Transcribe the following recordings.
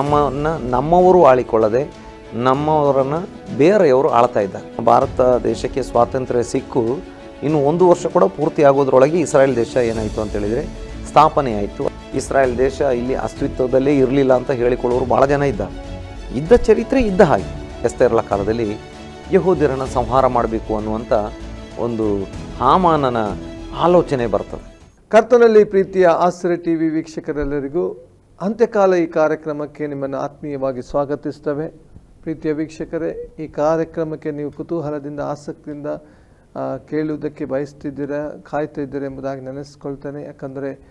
ನಮ್ಮನ್ನು ನಮ್ಮವರು ಆಳಿಕೊಳ್ಳದೆ ನಮ್ಮವರನ್ನು ಬೇರೆಯವರು ಆಳ್ತಾ ಇದ್ದಾರೆ. ಭಾರತ ದೇಶಕ್ಕೆ ಸ್ವಾತಂತ್ರ್ಯ ಸಿಕ್ಕು, ಇನ್ನು ಒಂದು ವರ್ಷ ಕೂಡ ಪೂರ್ತಿ ಆಗೋದ್ರೊಳಗೆ ಇಸ್ರಾಯೇಲ್ ದೇಶ ಏನಾಯಿತು ಅಂತ ಹೇಳಿದರೆ ಸ್ಥಾಪನೆ ಆಯಿತು. ಇಸ್ರಾಯೇಲ್ ದೇಶ ಇಲ್ಲಿ ಅಸ್ತಿತ್ವದಲ್ಲೇ ಇರಲಿಲ್ಲ ಅಂತ ಹೇಳಿಕೊಳ್ಳೋರು ಭಾಳ ಜನ ಇದ್ದಾರೆ. ಇದ್ದ ಚರಿತ್ರೆ ಇದ್ದ ಹಾಗೆ. ಎಸ್ತೆರ್ಲ ಕಾಲದಲ್ಲಿ ಯಹೋದಿರನ್ನು ಸಂಹಾರ ಮಾಡಬೇಕು ಅನ್ನುವಂಥ ಒಂದು ಹಾಮಾನನ ಆಲೋಚನೆ ಬರ್ತದೆ. ಕರ್ತನಲ್ಲಿ ಪ್ರೀತಿಯ ಆಶ್ರಯ ಟಿವಿ ವೀಕ್ಷಕರೆಲ್ಲರಿಗೂ ಅಂತ್ಯಕಾಲ ಈ ಕಾರ್ಯಕ್ರಮಕ್ಕೆ ನಿಮ್ಮನ್ನು ಆತ್ಮೀಯವಾಗಿ ಸ್ವಾಗತಿಸ್ತವೆ ಪ್ರೀತಿಯ ವೀಕ್ಷಕರೇ, ಈ ಕಾರ್ಯಕ್ರಮಕ್ಕೆ ನೀವು ಕುತೂಹಲದಿಂದ, ಆಸಕ್ತಿಯಿಂದ ಕೇಳುವುದಕ್ಕೆ ಬಯಸ್ತಿದ್ದೀರಾ ಕಾಯ್ತಾ ಇದ್ದೀರಾ ಎಂಬುದಾಗಿ ನೆನೆಸ್ಕೊಳ್ತೇನೆ. ಯಾಕಂದರೆ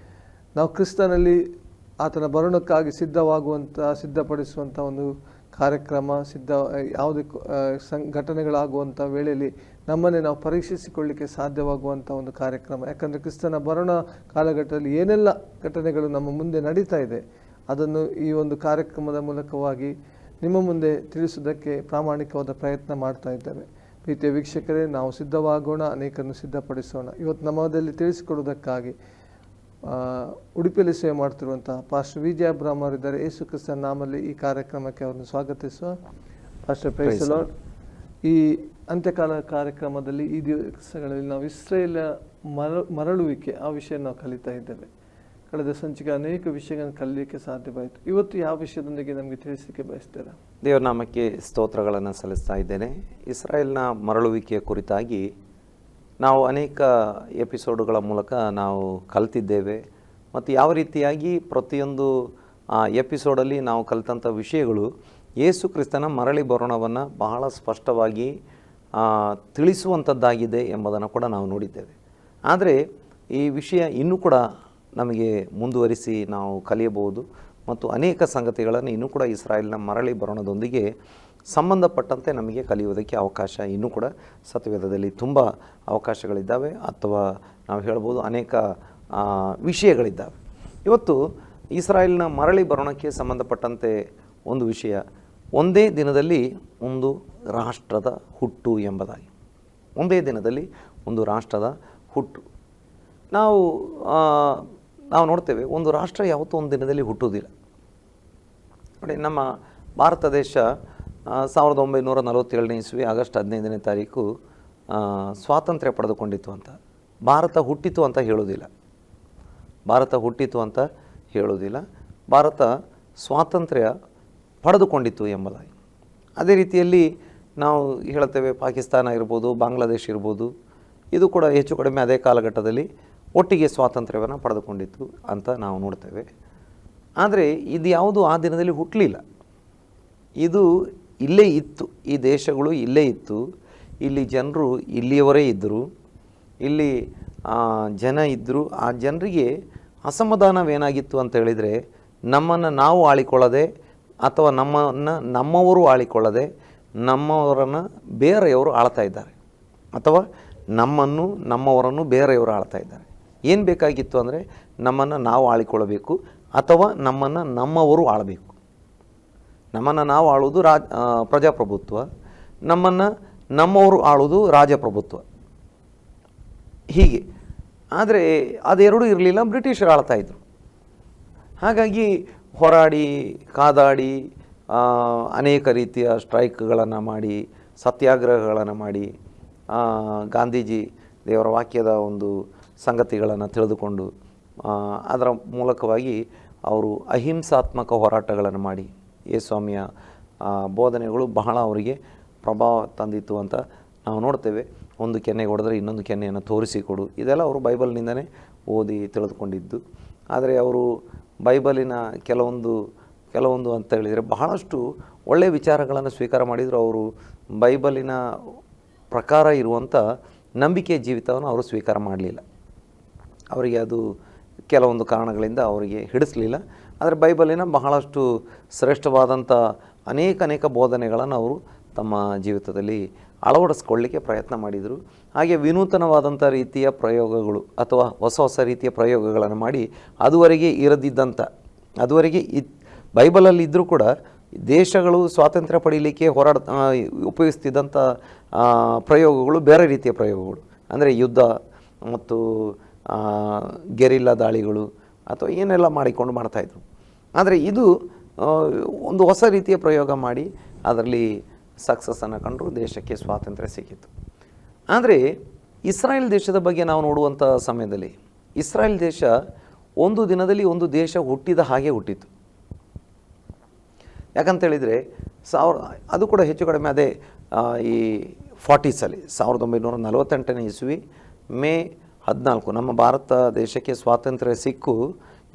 ನಾವು ಕ್ರಿಸ್ತನಲ್ಲಿ ಆತನ ಬರುಣಕ್ಕಾಗಿ ಸಿದ್ಧವಾಗುವಂಥ, ಸಿದ್ಧಪಡಿಸುವಂಥ ಒಂದು ಕಾರ್ಯಕ್ರಮ, ಸಿದ್ಧ, ಯಾವುದೇ ಕು- ಸಂ, ಘಟನೆಗಳಾಗುವಂಥ ವೇಳೆಯಲ್ಲಿ ನಮ್ಮನ್ನೇ ನಾವು ಪರೀಕ್ಷಿಸಿಕೊಳ್ಳಿಕ್ಕೆ ಸಾಧ್ಯವಾಗುವಂಥ ಒಂದು ಕಾರ್ಯಕ್ರಮ. ಯಾಕಂದರೆ ಕ್ರಿಸ್ತನ ಬರೋಣ ಕಾಲಘಟ್ಟದಲ್ಲಿ ಏನೆಲ್ಲ ಘಟನೆಗಳು ನಮ್ಮ ಮುಂದೆ ನಡೀತಾ ಇದೆ ಅದನ್ನು ಈ ಒಂದು ಕಾರ್ಯಕ್ರಮದ ಮೂಲಕವಾಗಿ ನಿಮ್ಮ ಮುಂದೆ ತಿಳಿಸುವುದಕ್ಕೆ ಪ್ರಾಮಾಣಿಕವಾದ ಪ್ರಯತ್ನ ಮಾಡ್ತಾ ಇದ್ದೇವೆ. ಪ್ರೀತಿಯ ವೀಕ್ಷಕರೇ ನಾವು ಸಿದ್ಧವಾಗೋಣ ಅನೇಕರನ್ನು ಸಿದ್ಧಪಡಿಸೋಣ. ಇವತ್ತು ನಮ್ಮದಲ್ಲಿ ತಿಳಿಸಿಕೊಡುವುದಕ್ಕಾಗಿ ಉಡುಪಿಯಲ್ಲಿ ಸೇವೆ ಮಾಡ್ತಿರುವಂತಹ ಪಾಸ್ಟರ್ ವಿಜಯ ಬ್ರಹ್ಮರ್ ಇದ್ದಾರೆ ಯೇಸು ಕ್ರಿಸ್ತನ ನಾಮಲ್ಲಿ ಈ ಕಾರ್ಯಕ್ರಮಕ್ಕೆ ಅವರನ್ನು ಸ್ವಾಗತಿಸುವ ಪಾಸ್ಟರ್ ಪ್ರೈಸ್ ಲಾರ್ಡ್. ಈ ಅಂತ್ಯಕಾಲ ಕಾರ್ಯಕ್ರಮದಲ್ಲಿ ಈ ದಿವಸಗಳಲ್ಲಿ ನಾವು ಇಸ್ರೇಲ ಮರ ಮರಳುವಿಕೆ ಆ ವಿಷಯ ನಾವು ಕಲಿತಾ ಇದ್ದೇವೆ. ಕಳೆದ ಸಂಚಿಕೆ ಅನೇಕ ವಿಷಯಗಳನ್ನು ಕಲಿಯಲಿಕ್ಕೆ ಸಾಧ್ಯವಾಯಿತು. ಇವತ್ತು ಯಾವ ವಿಷಯದೊಂದಿಗೆ ನಮಗೆ ತಿಳಿಸಲಿಕ್ಕೆ ಬಯಸ್ತೀರಾ? ದೇವರ ನಾಮಕ್ಕೆ ಸ್ತೋತ್ರಗಳನ್ನು ಸಲ್ಲಿಸ್ತಾ ಇದ್ದೇನೆ. ಇಸ್ರಾಯೇಲ್ನ ಮರಳುವಿಕೆಯ ಕುರಿತಾಗಿ ನಾವು ಅನೇಕ ಎಪಿಸೋಡುಗಳ ಮೂಲಕ ನಾವು ಕಲ್ತಿದ್ದೇವೆ. ಮತ್ತು ಯಾವ ರೀತಿಯಾಗಿ ಪ್ರತಿಯೊಂದು ಎಪಿಸೋಡಲ್ಲಿ ನಾವು ಕಲಿತಂಥ ವಿಷಯಗಳು ಯೇಸು ಕ್ರಿಸ್ತನ ಮರಳಿ ಬರೋಣವನ್ನು ಬಹಳ ಸ್ಪಷ್ಟವಾಗಿ ತಿಳಿಸುವಂಥದ್ದಾಗಿದೆ ಎಂಬುದನ್ನು ಕೂಡ ನಾವು ನೋಡಿದ್ದೇವೆ. ಆದರೆ ಈ ವಿಷಯ ಇನ್ನೂ ಕೂಡ ನಮಗೆ ಮುಂದುವರಿಸಿ ನಾವು ಕಲಿಯಬಹುದು ಮತ್ತು ಅನೇಕ ಸಂಗತಿಗಳನ್ನು ಇನ್ನೂ ಕೂಡ ಇಸ್ರಾಯೇಲ್ನ ಮರಳಿ ಬರೋಣದೊಂದಿಗೆ ಸಂಬಂಧಪಟ್ಟಂತೆ ನಮಗೆ ಕಲಿಯುವುದಕ್ಕೆ ಅವಕಾಶ ಇನ್ನೂ ಕೂಡ ಸತ್ಯವೇದದಲ್ಲಿ ತುಂಬ ಅವಕಾಶಗಳಿದ್ದಾವೆ ಅಥವಾ ನಾವು ಹೇಳ್ಬೋದು ಅನೇಕ ವಿಷಯಗಳಿದ್ದಾವೆ. ಇವತ್ತು ಇಸ್ರಾಯೇಲ್ನ ಮರಳಿ ಬರೋಣಕ್ಕೆ ಸಂಬಂಧಪಟ್ಟಂತೆ ಒಂದು ವಿಷಯ, ಒಂದೇ ದಿನದಲ್ಲಿ ಒಂದು ರಾಷ್ಟ್ರದ ಹುಟ್ಟು ಎಂಬುದಾಗಿ. ಒಂದೇ ದಿನದಲ್ಲಿ ಒಂದು ರಾಷ್ಟ್ರದ ಹುಟ್ಟು. ನಾವು ನಾವು ನೋಡ್ತೇವೆ, ಒಂದು ರಾಷ್ಟ್ರ ಯಾವತ್ತೂ ಒಂದು ದಿನದಲ್ಲಿ ಹುಟ್ಟುವುದಿಲ್ಲ. ನೋಡಿ, ನಮ್ಮ ಭಾರತ ದೇಶ ಸಾವಿರದ ಒಂಬೈನೂರ ನಲವತ್ತೇಳನೇ ಇಸ್ವಿ, ಆಗಸ್ಟ್ ಹದಿನೈದನೇ ತಾರೀಕು ಸ್ವಾತಂತ್ರ್ಯ ಪಡೆದುಕೊಂಡಿತ್ತು ಅಂತ. ಭಾರತ ಹುಟ್ಟಿತು ಅಂತ ಹೇಳೋದಿಲ್ಲ ಭಾರತ ಹುಟ್ಟಿತು ಅಂತ ಹೇಳೋದಿಲ್ಲ ಭಾರತ ಸ್ವಾತಂತ್ರ್ಯ ಪಡೆದುಕೊಂಡಿತ್ತು ಎಂಬುದಾಗಿ. ಅದೇ ರೀತಿಯಲ್ಲಿ ನಾವು ಹೇಳ್ತೇವೆ, ಪಾಕಿಸ್ತಾನ ಇರ್ಬೋದು, ಬಾಂಗ್ಲಾದೇಶ ಇರ್ಬೋದು, ಇದು ಕೂಡ ಹೆಚ್ಚು ಕಡಿಮೆ ಅದೇ ಕಾಲಘಟ್ಟದಲ್ಲಿ ಒಟ್ಟಿಗೆ ಸ್ವಾತಂತ್ರ್ಯವನ್ನು ಪಡೆದುಕೊಂಡಿತ್ತು ಅಂತ ನಾವು ನೋಡ್ತೇವೆ. ಆದರೆ ಇದು ಯಾವುದು ಆ ದಿನದಲ್ಲಿ ಹುಟ್ಟಲಿಲ್ಲ ಇದು ಇಲ್ಲೇ ಇತ್ತು. ಈ ದೇಶಗಳು ಇಲ್ಲೇ ಇತ್ತು. ಇಲ್ಲಿ ಜನರು ಇಲ್ಲಿಯವರೇ ಇದ್ದರು. ಇಲ್ಲಿ ಜನ ಇದ್ದರು. ಆ ಜನರಿಗೆ ಅಸಮಾಧಾನವೇನಾಗಿತ್ತು ಅಂತ ಹೇಳಿದರೆ ನಮ್ಮನ್ನು ನಾವು ಆಳಿಕೊಳ್ಳದೆ ಅಥವಾ ನಮ್ಮನ್ನು ನಮ್ಮವರು ಆಳಿಕೊಳ್ಳದೆ ನಮ್ಮವರನ್ನು ಬೇರೆಯವರು ಆಳ್ತಾ ಇದ್ದಾರೆ. ಅಥವಾ ನಮ್ಮನ್ನು, ನಮ್ಮವರನ್ನು ಬೇರೆಯವರು ಆಳ್ತಾ ಇದ್ದಾರೆ. ಏನು ಬೇಕಾಗಿತ್ತು ಅಂದರೆ ನಮ್ಮನ್ನು ನಾವು ಆಳಿಕೊಳ್ಳಬೇಕು ಅಥವಾ ನಮ್ಮನ್ನು ನಮ್ಮವರು ಆಳಬೇಕು. ನಮ್ಮನ್ನು ನಾವು ಆಳುವುದು ರಾಜ ಪ್ರಜಾಪ್ರಭುತ್ವ. ನಮ್ಮನ್ನು ನಮ್ಮವರು ಆಳುವುದು ರಾಜಪ್ರಭುತ್ವ. ಹೀಗೆ. ಆದರೆ ಅದೆರಡೂ ಇರಲಿಲ್ಲ, ಬ್ರಿಟಿಷರು ಆಳ್ತಾ ಇದ್ರು. ಹಾಗಾಗಿ ಹೊರಾಡಿ, ಕಾದಾಡಿ ಅನೇಕ ರೀತಿಯ ಸ್ಟ್ರೈಕ್ಗಳನ್ನು ಮಾಡಿ, ಸತ್ಯಾಗ್ರಹಗಳನ್ನು ಮಾಡಿ ಗಾಂಧೀಜಿ ದೇವರ ವಾಕ್ಯದ ಒಂದು ಸಂಗತಿಗಳನ್ನು ತಿಳಿದುಕೊಂಡು ಅದರ ಮೂಲಕವಾಗಿ ಅವರು ಅಹಿಂಸಾತ್ಮಕ ಹೋರಾಟಗಳನ್ನು ಮಾಡಿ. ಆ, ಬೋಧನೆಗಳು ಬಹಳ ಅವರಿಗೆ ಪ್ರಭಾವ ತಂದಿತ್ತು ಅಂತ ನಾವು ನೋಡ್ತೇವೆ. ಒಂದು ಕೆನ್ನೆ ಹೊಡೆದ್ರೆ ಇನ್ನೊಂದು ಕೆನ್ನೆಯನ್ನು ತೋರಿಸಿಕೊಡು ಇದೆಲ್ಲ ಅವರು ಬೈಬಲ್ನಿಂದನೇ ಓದಿ ತಿಳಿದುಕೊಂಡಿದ್ದು. ಆದರೆ ಅವರು ಬೈಬಲಿನ ಕೆಲವೊಂದು ಕೆಲವೊಂದು ಅಂತ ಹೇಳಿದರೆ ಬಹಳಷ್ಟು ಒಳ್ಳೆಯ ವಿಚಾರಗಳನ್ನು ಸ್ವೀಕಾರ ಮಾಡಿದರು ಅವರು ಬೈಬಲಿನ ಪ್ರಕಾರ ಇರುವಂಥ ನಂಬಿಕೆ ಜೀವಿತವನ್ನು ಅವರು ಸ್ವೀಕಾರ ಮಾಡಲಿಲ್ಲ. ಅವರಿಗೆ ಅದು ಕೆಲವೊಂದು ಕಾರಣಗಳಿಂದ ಅವರಿಗೆ ಹಿಡಿಸಲಿಲ್ಲ. ಆದರೆ ಬೈಬಲಿನ ಬಹಳಷ್ಟು ಶ್ರೇಷ್ಠವಾದಂಥ ಅನೇಕ ಅನೇಕ ಬೋಧನೆಗಳನ್ನು ಅವರು ತಮ್ಮ ಜೀವಿತದಲ್ಲಿ ಅಳವಡಿಸ್ಕೊಳ್ಳಿಕ್ಕೆ ಪ್ರಯತ್ನ ಮಾಡಿದರು. ಹಾಗೆ ವಿನೂತನವಾದಂಥ ರೀತಿಯ ಪ್ರಯೋಗಗಳು ಅಥವಾ ಹೊಸ ಹೊಸ ರೀತಿಯ ಪ್ರಯೋಗಗಳನ್ನು ಮಾಡಿ ಅದುವರೆಗೆ ಇರದಿದ್ದಂಥ, ಅದುವರೆಗೆ ಇ ಬೈಬಲಲ್ಲಿ ಇದ್ದರೂ ಕೂಡ ದೇಶಗಳು ಸ್ವಾತಂತ್ರ್ಯ ಪಡೀಲಿಕ್ಕೆ ಹೋರಾಡ ಉಪಯೋಗಿಸ್ತಿದ್ದಂಥ ಪ್ರಯೋಗಗಳು ಬೇರೆ ರೀತಿಯ ಪ್ರಯೋಗಗಳು. ಅಂದರೆ ಯುದ್ಧ ಮತ್ತು ಗೆರಿಲ್ಲಾ ದಾಳಿಗಳು ಅಥವಾ ಏನೆಲ್ಲ ಮಾಡಿಕೊಂಡು ಮಾಡ್ತಾಯಿದ್ರು ಆದರೆ ಇದು ಒಂದು ಹೊಸ ರೀತಿಯ ಪ್ರಯೋಗ ಮಾಡಿ ಅದರಲ್ಲಿ ಸಕ್ಸಸ್ಸನ್ನು ಕಂಡರು, ದೇಶಕ್ಕೆ ಸ್ವಾತಂತ್ರ್ಯ ಸಿಕ್ಕಿತು. ಆದರೆ ಇಸ್ರಾಯೇಲ್ ದೇಶದ ಬಗ್ಗೆ ನಾವು ನೋಡುವಂಥ ಸಮಯದಲ್ಲಿ, ಇಸ್ರಾಯೇಲ್ ದೇಶ ಒಂದು ದಿನದಲ್ಲಿ ಒಂದು ದೇಶ ಹುಟ್ಟಿದ ಹಾಗೆ ಹುಟ್ಟಿತು. ಯಾಕಂತೇಳಿದರೆ ಸಾವಿರ, ಅದು ಕೂಡ ಹೆಚ್ಚು ಕಡಿಮೆ ಅದೇ ಈ ಫಾರ್ಟೀಸಲ್ಲಿ ಸಾವಿರದ ಒಂಬೈನೂರ ನಲವತ್ತೆಂಟನೇ ಇಸ್ವಿ, ಮೇ ಹದಿನಾಲ್ಕು. ನಮ್ಮ ಭಾರತ ದೇಶಕ್ಕೆ ಸ್ವಾತಂತ್ರ್ಯ ಸಿಕ್ಕು.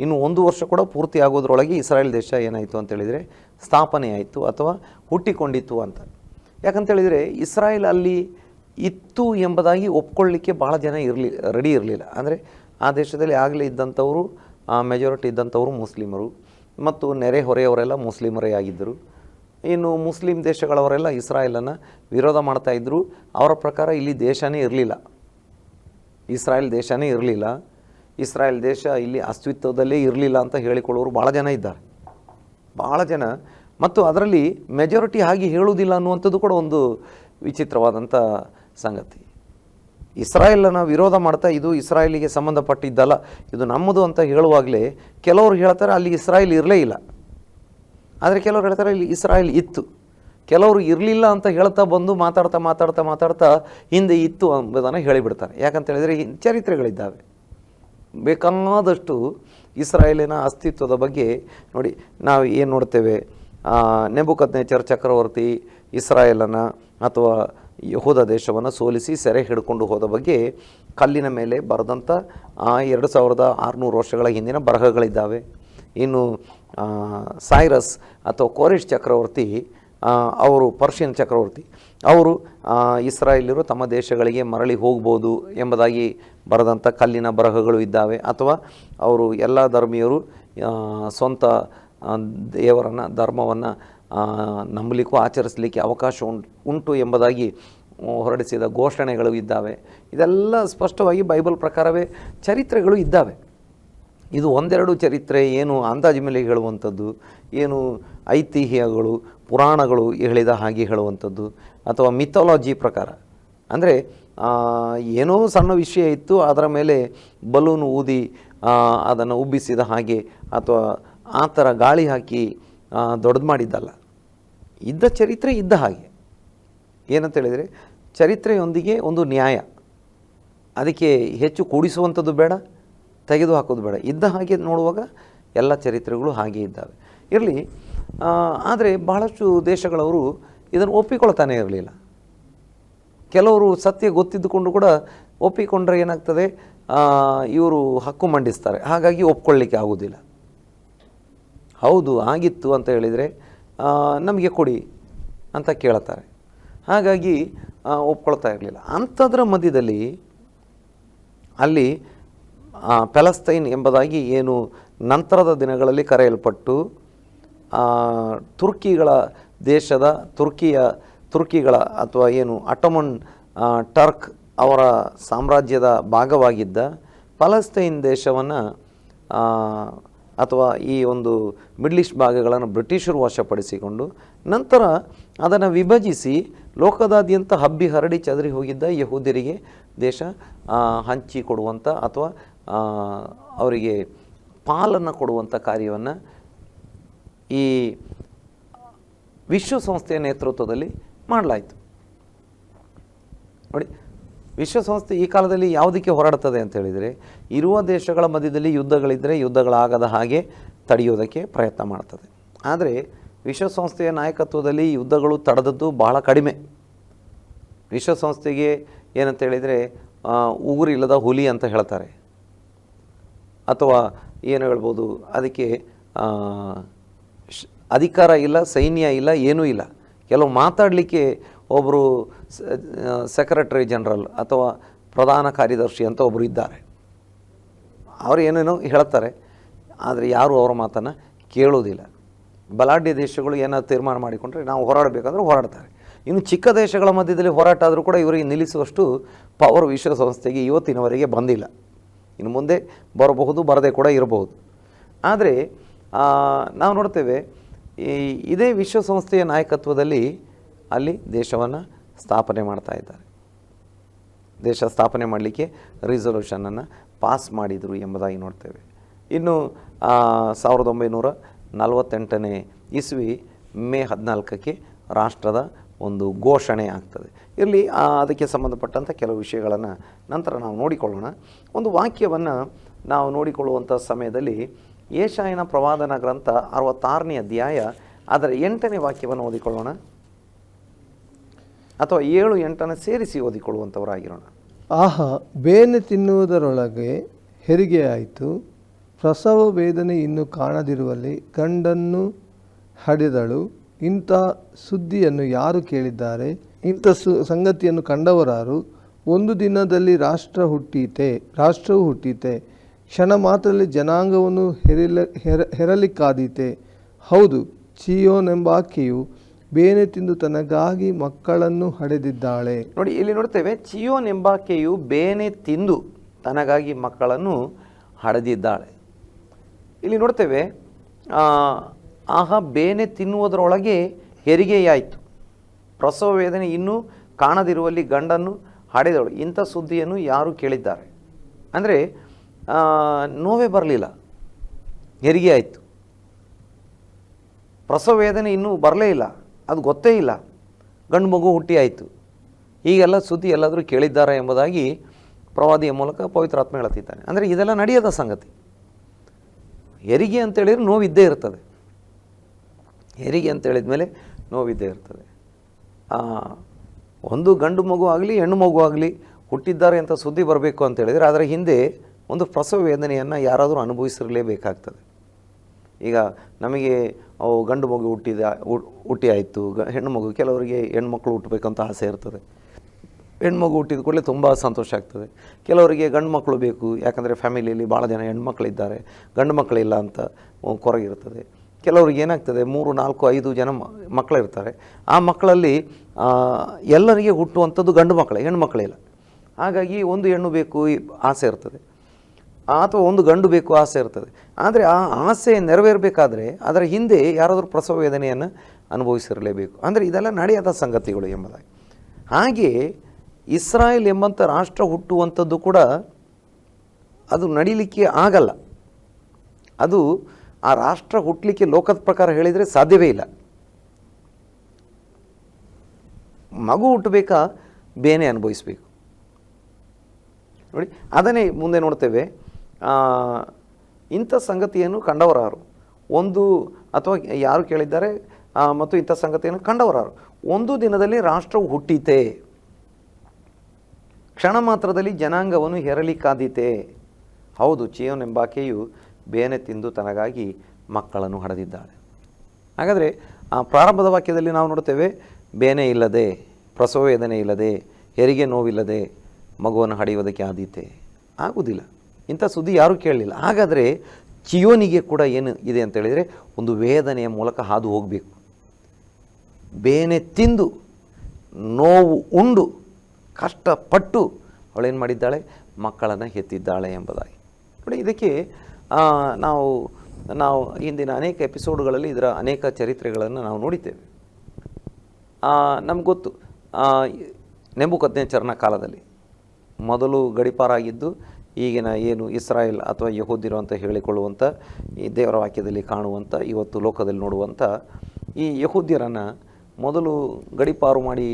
ಇನ್ನು ಒಂದು ವರ್ಷ ಕೂಡ ಪೂರ್ತಿ ಆಗೋದ್ರೊಳಗೆ ಇಸ್ರಾಯೇಲ್ ದೇಶ ಏನಾಯಿತು ಅಂತೇಳಿದರೆ ಸ್ಥಾಪನೆ ಆಯಿತು ಅಥವಾ ಹುಟ್ಟಿಕೊಂಡಿತ್ತು ಅಂತ. ಯಾಕಂತೇಳಿದರೆ ಇಸ್ರಾಯೇಲ್ ಅಲ್ಲಿ ಇತ್ತು ಎಂಬುದಾಗಿ ಒಪ್ಕೊಳ್ಳಿಕ್ಕೆ ಭಾಳ ಜನ ಇರಲಿ ರೆಡಿ ಇರಲಿಲ್ಲ. ಅಂದರೆ ಆ ದೇಶದಲ್ಲಿ ಆಗಲೇ ಇದ್ದಂಥವರು ಮೆಜಾರಿಟಿ ಇದ್ದಂಥವರು ಮುಸ್ಲಿಮರು ಮತ್ತು ನೆರೆಹೊರೆಯವರೆಲ್ಲ ಮುಸ್ಲಿಮರೇ ಆಗಿದ್ದರು. ಇನ್ನು ಮುಸ್ಲಿಂ ದೇಶಗಳವರೆಲ್ಲ ಇಸ್ರಾಯೇಲನ್ನು ವಿರೋಧ ಮಾಡ್ತಾಯಿದ್ರು ಅವರ ಪ್ರಕಾರ ಇಲ್ಲಿ ದೇಶನೇ ಇರಲಿಲ್ಲ. ಇಸ್ರಾಯೇಲ್ ದೇಶನೇ ಇರಲಿಲ್ಲ. ಇಸ್ರಾಯೇಲ್ ದೇಶ ಇಲ್ಲಿ ಅಸ್ತಿತ್ವದಲ್ಲೇ ಇರಲಿಲ್ಲ ಅಂತ ಹೇಳಿಕೊಳ್ಳೋರು ಭಾಳ ಜನ ಇದ್ದಾರೆ. ಭಾಳ ಜನ. ಮತ್ತು ಅದರಲ್ಲಿ ಮೆಜಾರಿಟಿ ಹಾಗೆ ಹೇಳುವುದಿಲ್ಲ ಅನ್ನುವಂಥದ್ದು ಕೂಡ ಒಂದು ವಿಚಿತ್ರವಾದಂಥ ಸಂಗತಿ. ಇಸ್ರಾಯೇಲನ್ನು ವಿರೋಧ ಮಾಡ್ತಾ ಇದು ಇಸ್ರಾಯೇಲಿಗೆ ಸಂಬಂಧಪಟ್ಟಿದ್ದಲ್ಲ. ಇದು ನಮ್ಮದು ಅಂತ ಹೇಳುವಾಗಲೇ ಕೆಲವರು ಹೇಳ್ತಾರೆ, ಅಲ್ಲಿ ಇಸ್ರಾಯೇಲ್ ಇರಲೇ ಇಲ್ಲ. ಆದರೆ ಕೆಲವರು ಹೇಳ್ತಾರೆ, ಇಲ್ಲಿ ಇಸ್ರಾಯೇಲ್ ಇತ್ತು. ಕೆಲವರು ಇರಲಿಲ್ಲ ಅಂತ ಹೇಳ್ತಾ ಬಂದು ಮಾತಾಡ್ತಾ ಮಾತಾಡ್ತಾ ಮಾತಾಡ್ತಾ ಹಿಂದೆ ಇತ್ತು ಅಂಬುದನ್ನು ಹೇಳಿಬಿಡ್ತಾರೆ. ಯಾಕಂತ ಹೇಳಿದರೆ ಚರಿತ್ರೆಗಳಿದ್ದಾವೆ. ಬೇಕಾದಷ್ಟು ಇಸ್ರಾಯೇಲಿನ ಅಸ್ತಿತ್ವದ ಬಗ್ಗೆ ನೋಡಿ, ನಾವು ಏನು ನೋಡ್ತೇವೆ? ನೆಬುಕದ್ನೇಚರ್ ಚಕ್ರವರ್ತಿ ಇಸ್ರಾಯೇಲನ್ನು ಅಥವಾ ಯಹೋದ ದೇಶವನ್ನು ಸೋಲಿಸಿ ಸೆರೆ ಹಿಡ್ಕೊಂಡು ಹೋದ ಬಗ್ಗೆ ಕಲ್ಲಿನ ಮೇಲೆ ಬರೆದಂಥ ಎರಡು ಸಾವಿರದ ಆರುನೂರು ವರ್ಷಗಳ ಹಿಂದಿನ ಬರಹಗಳಿದ್ದಾವೆ. ಇನ್ನು ಸೈರಸ್ ಅಥವಾ ಕೋರಿಶ್ ಚಕ್ರವರ್ತಿ ಅವರು ಪರ್ಷಿಯನ್ ಚಕ್ರವರ್ತಿ. ಅವರು ಇಸ್ರಾಯೇಲಿರು ತಮ್ಮ ದೇಶಗಳಿಗೆ ಮರಳಿ ಹೋಗ್ಬೋದು ಎಂಬುದಾಗಿ ಬರೆದಂಥ ಕಲ್ಲಿನ ಬರಹಗಳು ಇದ್ದಾವೆ. ಅಥವಾ ಅವರು ಎಲ್ಲ ಧರ್ಮೀಯರು ಸ್ವಂತ ದೇವರನ್ನು, ಧರ್ಮವನ್ನು ನಂಬಲಿಕ್ಕೂ ಆಚರಿಸಲಿಕ್ಕೆ ಅವಕಾಶ ಉಂಟು ಉಂಟು ಎಂಬುದಾಗಿ ಹೊರಡಿಸಿದ ಘೋಷಣೆಗಳು ಇದ್ದಾವೆ. ಇದೆಲ್ಲ ಸ್ಪಷ್ಟವಾಗಿ ಬೈಬಲ್ ಪ್ರಕಾರವೇ ಚರಿತ್ರೆಗಳು ಇದ್ದಾವೆ. ಇದು ಒಂದೆರಡು ಚರಿತ್ರೆ, ಏನು ಅಂದಾಜು ಮೇಲೆ ಹೇಳುವಂಥದ್ದು, ಏನು ಐತಿಹ್ಯಗಳು, ಪುರಾಣಗಳು ಹೇಳಿದ ಹಾಗೆ ಹೇಳುವಂಥದ್ದು, ಅಥವಾ ಮಿಥಾಲಜಿ ಪ್ರಕಾರ. ಅಂದರೆ ಏನೋ ಸಣ್ಣ ವಿಷಯ ಇತ್ತು, ಅದರ ಮೇಲೆ ಬಲೂನ್ ಊದಿ ಅದನ್ನು ಉಬ್ಬಿಸಿದ ಹಾಗೆ, ಅಥವಾ ಆ ಥರ ಗಾಳಿ ಹಾಕಿ ದೊಡ್ಡದು ಮಾಡಿದ್ದಲ್ಲ. ಇದ್ದ ಚರಿತ್ರೆ ಇದ್ದ ಹಾಗೆ. ಏನಂತ ಹೇಳಿದರೆ, ಚರಿತ್ರೆಯೊಂದಿಗೆ ಒಂದು ನ್ಯಾಯ. ಅದಕ್ಕೆ ಹೆಚ್ಚು ಕೂಡಿಸುವಂಥದ್ದು ಬೇಡ. ತೆಗೆದು ಹಾಕೋದು ಬೇಡ. ಇದ್ದ ಹಾಗೆ ನೋಡುವಾಗ ಎಲ್ಲ ಚರಿತ್ರೆಗಳು ಹಾಗೆ ಇದ್ದಾವೆ. ಇರಲಿ ಆದರೆ ಬಹಳಷ್ಟು ದೇಶಗಳವರು ಇದನ್ನು ಒಪ್ಪಿಕೊಳ್ತಾನೆ ಇರಲಿಲ್ಲ. ಕೆಲವರು ಸತ್ಯ ಗೊತ್ತಿದ್ದುಕೊಂಡು ಕೂಡ ಒಪ್ಪಿಕೊಂಡ್ರೆ ಏನಾಗ್ತದೆ? ಇವರು ಹಕ್ಕು ಮಂಡಿಸ್ತಾರೆ. ಹಾಗಾಗಿ ಒಪ್ಕೊಳ್ಳಿಕ್ಕೆ ಆಗೋದಿಲ್ಲ ಹೌದು, ಆಗಿತ್ತು ಅಂತ ಹೇಳಿದರೆ ನಮಗೆ ಕೊಡಿ ಅಂತ ಕೇಳ್ತಾರೆ ಹಾಗಾಗಿ ಒಪ್ಕೊಳ್ತಾ ಇರಲಿಲ್ಲ. ಅಂಥದ್ರ ಮಧ್ಯದಲ್ಲಿ ಅಲ್ಲಿ ಪ್ಯಾಲೆಸ್ತೈನ್ ಎಂಬುದಾಗಿ ಏನು ನಂತರದ ದಿನಗಳಲ್ಲಿ ಕರೆಯಲ್ಪಟ್ಟು ತುರ್ಕಿಗಳ ದೇಶದ ತುರ್ಕಿಯ ತುರ್ಕಿಗಳ ಅಥವಾ ಏನು ಅಟಮನ್ ಟರ್ಕ್ ಅವರ ಸಾಮ್ರಾಜ್ಯದ ಭಾಗವಾಗಿದ್ದ ಪ್ಯಾಲೆಸ್ತೈನ್ ದೇಶವನ್ನು ಅಥವಾ ಈ ಒಂದು ಮಿಡ್ಲ್ ಈಸ್ಟ್ ಭಾಗಗಳನ್ನು ಬ್ರಿಟಿಷರು ವಶಪಡಿಸಿಕೊಂಡು ನಂತರ ಅದನ್ನು ವಿಭಜಿಸಿ ಲೋಕದಾದ್ಯಂತ ಹಬ್ಬಿ ಹರಡಿ ಚದರಿ ಹೋಗಿದ್ದ ಯಹೂದಿರಿಗೆ ದೇಶ ಹಂಚಿಕೊಡುವಂಥ ಅಥವಾ ಅವರಿಗೆ ಪಾಲನ್ನು ಕೊಡುವಂಥ ಕಾರ್ಯವನ್ನು ಈ ವಿಶ್ವಸಂಸ್ಥೆಯ ನೇತೃತ್ವದಲ್ಲಿ ಮಾಡಲಾಯಿತು. ನೋಡಿ, ವಿಶ್ವಸಂಸ್ಥೆ ಈ ಕಾಲದಲ್ಲಿ ಯಾವುದಕ್ಕೆ ಹೋರಾಡ್ತದೆ ಅಂತ ಹೇಳಿದರೆ, ಇರುವ ದೇಶಗಳ ಮಧ್ಯದಲ್ಲಿ ಯುದ್ಧಗಳಿದ್ದರೆ ಯುದ್ಧಗಳಾಗದ ಹಾಗೆ ತಡೆಯೋದಕ್ಕೆ ಪ್ರಯತ್ನ ಮಾಡ್ತದೆ. ಆದರೆ, ವಿಶ್ವಸಂಸ್ಥೆಯ ನಾಯಕತ್ವದಲ್ಲಿ ಯುದ್ಧಗಳು ತಡೆದದ್ದು ಬಹಳ ಕಡಿಮೆ. ವಿಶ್ವಸಂಸ್ಥೆಗೆ ಏನಂತ ಹೇಳಿದರೆ ಉಗುರಿಲ್ಲದ ಹುಲಿ ಅಂತ ಹೇಳ್ತಾರೆ. ಅಥವಾ ಏನು ಹೇಳ್ಬೋದು, ಅದಕ್ಕೆ ಅಧಿಕಾರ ಇಲ್ಲ, ಸೈನ್ಯ ಇಲ್ಲ, ಏನೂ ಇಲ್ಲ. ಕೆಲವು ಮಾತಾಡಲಿಕ್ಕೆ ಒಬ್ಬರು ಸೆಕ್ರೆಟರಿ ಜನರಲ್ ಅಥವಾ ಪ್ರಧಾನ ಕಾರ್ಯದರ್ಶಿ ಅಂತ ಒಬ್ಬರು ಇದ್ದಾರೆ. ಅವರು ಏನೇನೋ ಹೇಳ್ತಾರೆ, ಆದರೆ ಯಾರೂ ಅವರ ಮಾತನ್ನು ಕೇಳೋದಿಲ್ಲ. ಬಲಾಢ್ಯ ದೇಶಗಳು ಏನೋ ತೀರ್ಮಾನ ಮಾಡಿಕೊಂಡ್ರೆ ನಾವು ಹೋರಾಡಬೇಕಾದ್ರೆ ಹೋರಾಡ್ತಾರೆ. ಇನ್ನು ಚಿಕ್ಕ ದೇಶಗಳ ಮಧ್ಯದಲ್ಲಿ ಹೋರಾಟ ಆದರೂ ಕೂಡ ಇವರಿಗೆ ನಿಲ್ಲಿಸುವಷ್ಟು ಪವರ್ ವಿಶ್ವಸಂಸ್ಥೆಗೆ ಇವತ್ತಿನವರೆಗೆ ಬಂದಿಲ್ಲ. ಇನ್ನು ಮುಂದೆ ಬರಬಹುದು, ಬರದೇ ಕೂಡ ಇರಬಹುದು. ಆದರೆ ನಾವು ನೋಡ್ತೇವೆ, ಈ, ಇದೇ ವಿಶ್ವಸಂಸ್ಥೆಯ ನಾಯಕತ್ವದಲ್ಲಿ ಅಲ್ಲಿ ದೇಶವನ್ನು ಸ್ಥಾಪನೆ ಮಾಡ್ತಾ ಇದ್ದಾರೆ. ದೇಶ ಸ್ಥಾಪನೆ ಮಾಡಲಿಕ್ಕೆ ರಿಸೊಲ್ಯೂಷನನ್ನು ಪಾಸ್ ಮಾಡಿದರು ಎಂಬುದಾಗಿ ನೋಡ್ತೇವೆ. ಇನ್ನು ಸಾವಿರದ ಒಂಬೈನೂರ ನಲವತ್ತೆಂಟನೇ ಇಸ್ವಿ ಮೇ ಹದಿನಾಲ್ಕಕ್ಕೆ ರಾಷ್ಟ್ರದ ಒಂದು ಘೋಷಣೆ ಆಗ್ತದೆ. ಇಲ್ಲಿ ಅದಕ್ಕೆ ಸಂಬಂಧಪಟ್ಟಂಥ ಕೆಲವು ವಿಷಯಗಳನ್ನು ನಂತರ ನಾವು ನೋಡಿಕೊಳ್ಳೋಣ. ಒಂದು ವಾಕ್ಯವನ್ನು ನಾವು ನೋಡಿಕೊಳ್ಳುವಂಥ ಸಮಯದಲ್ಲಿ ಏಷಾಯನ ಪ್ರವಾದನ ಗ್ರಂಥ ಅರವತ್ತಾರನೇ ಅಧ್ಯಾಯ, ಅದರ ಎಂಟನೇ ವಾಕ್ಯವನ್ನು ಓದಿಕೊಳ್ಳೋಣ. ಅಥವಾ ಏಳು ಎಂಟನ್ನು ಸೇರಿಸಿ ಓದಿಕೊಳ್ಳುವಂಥವರಾಗಿರೋಣ ಆಹಾ, ಬೇನೆ ತಿನ್ನುವುದರೊಳಗೆ ಹೆರಿಗೆಯಾಯಿತು ಪ್ರಸವ ವೇದನೆ ಇನ್ನು ಕಾಣದಿರುವಲ್ಲಿ ಗಂಡನ್ನು ಹಡೆದಳು. ಇಂಥ ಸುದ್ದಿಯನ್ನು ಯಾರು ಕೇಳಿದ್ದಾರೆ? ಇಂಥ ಸು, ಸಂಗತಿಯನ್ನು ಕಂಡವರಾರು, ಒಂದು ದಿನದಲ್ಲಿ ರಾಷ್ಟ್ರ ಹುಟ್ಟೀತೆ, ರಾಷ್ಟ್ರವು ಹುಟ್ಟೀತೆ, ಕ್ಷಣ ಮಾತ್ರದಲ್ಲಿ ಜನಾಂಗವನ್ನು ಹೆರಿಲ, ಹೆರ, ಹೆರಲಿಕ್ಕಾದೀತೆ. ಹೌದು ಚಿಯೋನೆಂಬಾಕೆಯು ಬೇನೆ ತಿಂದು ತನಗಾಗಿ ಮಕ್ಕಳನ್ನು ಹಡೆದಿದ್ದಾಳೆ. ನೋಡಿ, ಇಲ್ಲಿ ನೋಡ್ತೇವೆ ಚಿಯೋನ್ ಎಂಬಾಕೆಯು ಬೇನೆ ತಿಂದು ತನಗಾಗಿ ಮಕ್ಕಳನ್ನು ಹಡೆದಿದ್ದಾಳೆ. ಇಲ್ಲಿ ನೋಡ್ತೇವೆ ಆಹ ಬೇನೆ ತಿನ್ನುವುದರೊಳಗೆ ಹೆರಿಗೆಯಾಯಿತು. ಪ್ರಸವ ವೇದನೆ ಇನ್ನೂ ಕಾಣದಿರುವಲ್ಲಿ ಗಂಡನ್ನು ಹಾಡಿದವಳು. ಇಂಥ ಸುದ್ದಿಯನ್ನು ಯಾರು ಕೇಳಿದ್ದಾರೆ? ಅಂದರೆ ನೋವೇ ಬರಲಿಲ್ಲ. ಹೆರಿಗೆ ಆಯಿತು ಪ್ರಸವ ವೇದನೆ ಇನ್ನೂ ಬರಲೇ ಇಲ್ಲ. ಅದು ಗೊತ್ತೇ ಇಲ್ಲ. ಗಂಡು ಮಗು ಹುಟ್ಟಿ ಆಯಿತು ಹೀಗೆಲ್ಲ ಸುದ್ದಿ ಎಲ್ಲಾದರೂ ಕೇಳಿದ್ದಾರೆ ಎಂಬುದಾಗಿ ಪ್ರವಾದಿಯ ಮೂಲಕ ಪವಿತ್ರಾತ್ಮ ಹೇಳುತ್ತಿದ್ದಾನೆ. ಅಂದರೆ ಇದೆಲ್ಲ ನಡೆಯದ ಸಂಗತಿ. ಹೆರಿಗೆ ಅಂತೇಳಿದರೆ ನೋವಿದ್ದೇ ಇರ್ತದೆ. ಹೆರಿಗೆ ಅಂತ ಹೇಳಿದ ಮೇಲೆ ನೋವಿದ್ದೇ ಇರ್ತದೆ. ಒಂದು ಗಂಡು ಮಗು ಆಗಲಿ, ಹೆಣ್ಣು ಮಗು ಆಗಲಿ ಹುಟ್ಟಿದ್ದಾರೆ ಅಂತ ಸುದ್ದಿ ಬರಬೇಕು ಅಂತ ಹೇಳಿದರೆ ಅದರ ಹಿಂದೆ ಒಂದು ಪ್ರಸವ ವೇದನೆಯನ್ನು ಯಾರಾದರೂ ಅನುಭವಿಸಿರಲೇಬೇಕಾಗ್ತದೆ. ಈಗ ನಮಗೆ ಗಂಡು ಮಗು ಹುಟ್ಟಿದ ಹುಟ್ಟಿ ಆಯಿತು ಗ, ಹೆಣ್ಣು ಮಗು, ಕೆಲವರಿಗೆ ಹೆಣ್ಮಕ್ಳು ಹುಟ್ಟಬೇಕಂತ ಆಸೆ ಇರ್ತದೆ. ಹೆಣ್ಮಗು ಹುಟ್ಟಿದ ಕೂಡಲೇ ತುಂಬ ಸಂತೋಷ ಆಗ್ತದೆ. ಕೆಲವರಿಗೆ ಗಂಡು ಮಕ್ಕಳು ಬೇಕು, ಯಾಕಂದರೆ ಫ್ಯಾಮಿಲಿಯಲ್ಲಿ ಭಾಳ ಜನ ಹೆಣ್ಮಕ್ಳಿದ್ದಾರೆ ಗಂಡು ಮಕ್ಕಳಿಲ್ಲ ಅಂತ ಕೊರಗಿರ್ತದೆ. ಕೆಲವ್ರಿಗೆ ಏನಾಗ್ತದೆ, ಮೂರು, ನಾಲ್ಕು, ಐದು ಜನ ಮಕ್ಕಳಿರ್ತಾರೆ ಆ ಮಕ್ಕಳಲ್ಲಿ ಎಲ್ಲರಿಗೆ ಹುಟ್ಟುವಂಥದ್ದು ಗಂಡು ಮಕ್ಕಳೇ, ಹೆಣ್ಣು ಮಕ್ಕಳಿಲ್ಲ ಹಾಗಾಗಿ ಒಂದು ಹೆಣ್ಣು ಬೇಕು ಆಸೆ ಇರ್ತದೆ. ಅಥವಾ ಒಂದು ಗಂಡು ಬೇಕು, ಆಸೆ ಇರ್ತದೆ. ಆದರೆ ಆ ಆಸೆ ನೆರವೇರಬೇಕಾದ್ರೆ ಅದರ ಹಿಂದೆ ಯಾರಾದರೂ ಪ್ರಸವ ವೇದನೆಯನ್ನು ಅನುಭವಿಸಿರಲೇಬೇಕು. ಅಂದರೆ ಇದೆಲ್ಲ ನಡೆಯದ ಸಂಗತಿಗಳು ಎಂಬುದಾಗಿ. ಹಾಗೆಯೇ ಇಸ್ರಾಯೇಲ್ ಎಂಬಂಥ ರಾಷ್ಟ್ರ ಹುಟ್ಟುವಂಥದ್ದು ಕೂಡ ಅದು ನಡೀಲಿಕ್ಕೆ ಆಗಲ್ಲ. ಅದು ಆ ರಾಷ್ಟ್ರ ಹುಟ್ಟಲಿಕ್ಕೆ ಲೋಕದ ಪ್ರಕಾರ ಹೇಳಿದರೆ ಸಾಧ್ಯವೇ ಇಲ್ಲ. ಮಗು ಹುಟ್ಟಬೇಕಾ? ಬೇನೆ ಅನುಭವಿಸಬೇಕು. ನೋಡಿ, ಅದನ್ನೇ ಮುಂದೆ ನೋಡ್ತೇವೆ. ಇಂಥ ಸಂಗತಿಯನ್ನು ಕಂಡವರಾರು. ಒಂದು, ಅಥವಾ ಯಾರು ಕೇಳಿದ್ದಾರೆ? ಮತ್ತು ಇಂಥ ಸಂಗತಿಯನ್ನು ಕಂಡವರಾರು. ಒಂದು ದಿನದಲ್ಲಿ ರಾಷ್ಟ್ರವು ಹುಟ್ಟಿತೆ. ಕ್ಷಣ ಮಾತ್ರದಲ್ಲಿ ಜನಾಂಗವನ್ನು ಹೆರಲಿಕ್ಕಾದೀತೆ ಹೌದು ಚಿಯೋನ್ ಎಂಬಾಕೆಯು ಬೇನೆ ತಿಂದು ತನಗಾಗಿ ಮಕ್ಕಳನ್ನು ಹಡೆದಿದ್ದಾಳೆ. ಹಾಗಾದರೆ ಆ ಪ್ರಾರಂಭದ ವಾಕ್ಯದಲ್ಲಿ ನಾವು ನೋಡ್ತೇವೆ, ಬೇನೆ ಇಲ್ಲದೆ, ಪ್ರಸವ ವೇದನೆ ಇಲ್ಲದೆ, ಹೆರಿಗೆ ನೋವಿಲ್ಲದೆ ಮಗುವನ್ನು ಹಡೆಯುವುದಕ್ಕೆ ಆದೀತೆ. ಆಗುವುದಿಲ್ಲ ಇಂಥ ಸುದ್ದಿ ಯಾರೂ ಕೇಳಲಿಲ್ಲ. ಹಾಗಾದರೆ ಚಿಯೋನಿಗೆ ಕೂಡ ಏನು ಇದೆ ಅಂತ ಹೇಳಿದರೆ ಒಂದು ವೇದನೆಯ ಮೂಲಕ ಹಾದು ಹೋಗಬೇಕು. ಬೇನೆ ತಿಂದು ನೋವು ಉಂಡು, ಕಷ್ಟಪಟ್ಟು ಅವಳೇನು ಮಾಡಿದ್ದಾಳೆ? ಮಕ್ಕಳನ್ನು ಹೆತ್ತಿದ್ದಾಳೆ ಎಂಬುದಾಗಿ. ನೋಡಿ, ಇದಕ್ಕೆ ನಾವು ನಾವು ಇಂದಿನ ಅನೇಕ ಎಪಿಸೋಡ್ಗಳಲ್ಲಿ ಇದರ ಅನೇಕ ಚರಿತ್ರೆಗಳನ್ನು ನಾವು ನೋಡಿದ್ದೇವೆ. ನಮ್ಗೆ ಗೊತ್ತು ನೆಬುಕದ್ನೇಚರ್ನ ಕಾಲದಲ್ಲಿ ಮೊದಲು ಗಡಿಪಾರಾಗಿದ್ದು, ಈಗಿನ ಏನು ಇಸ್ರಾಯೇಲ್ ಅಥವಾ ಯಹೂದಿರು ಅಂತ ಹೇಳಿಕೊಳ್ಳುವಂಥ ಈ ದೇವರ ವಾಕ್ಯದಲ್ಲಿ ಕಾಣುವಂಥ ಇವತ್ತು ಲೋಕದಲ್ಲಿ ನೋಡುವಂಥ ಈ ಯಹೂದ್ಯರನ್ನು ಮೊದಲು ಗಡಿಪಾರು ಮಾಡಿ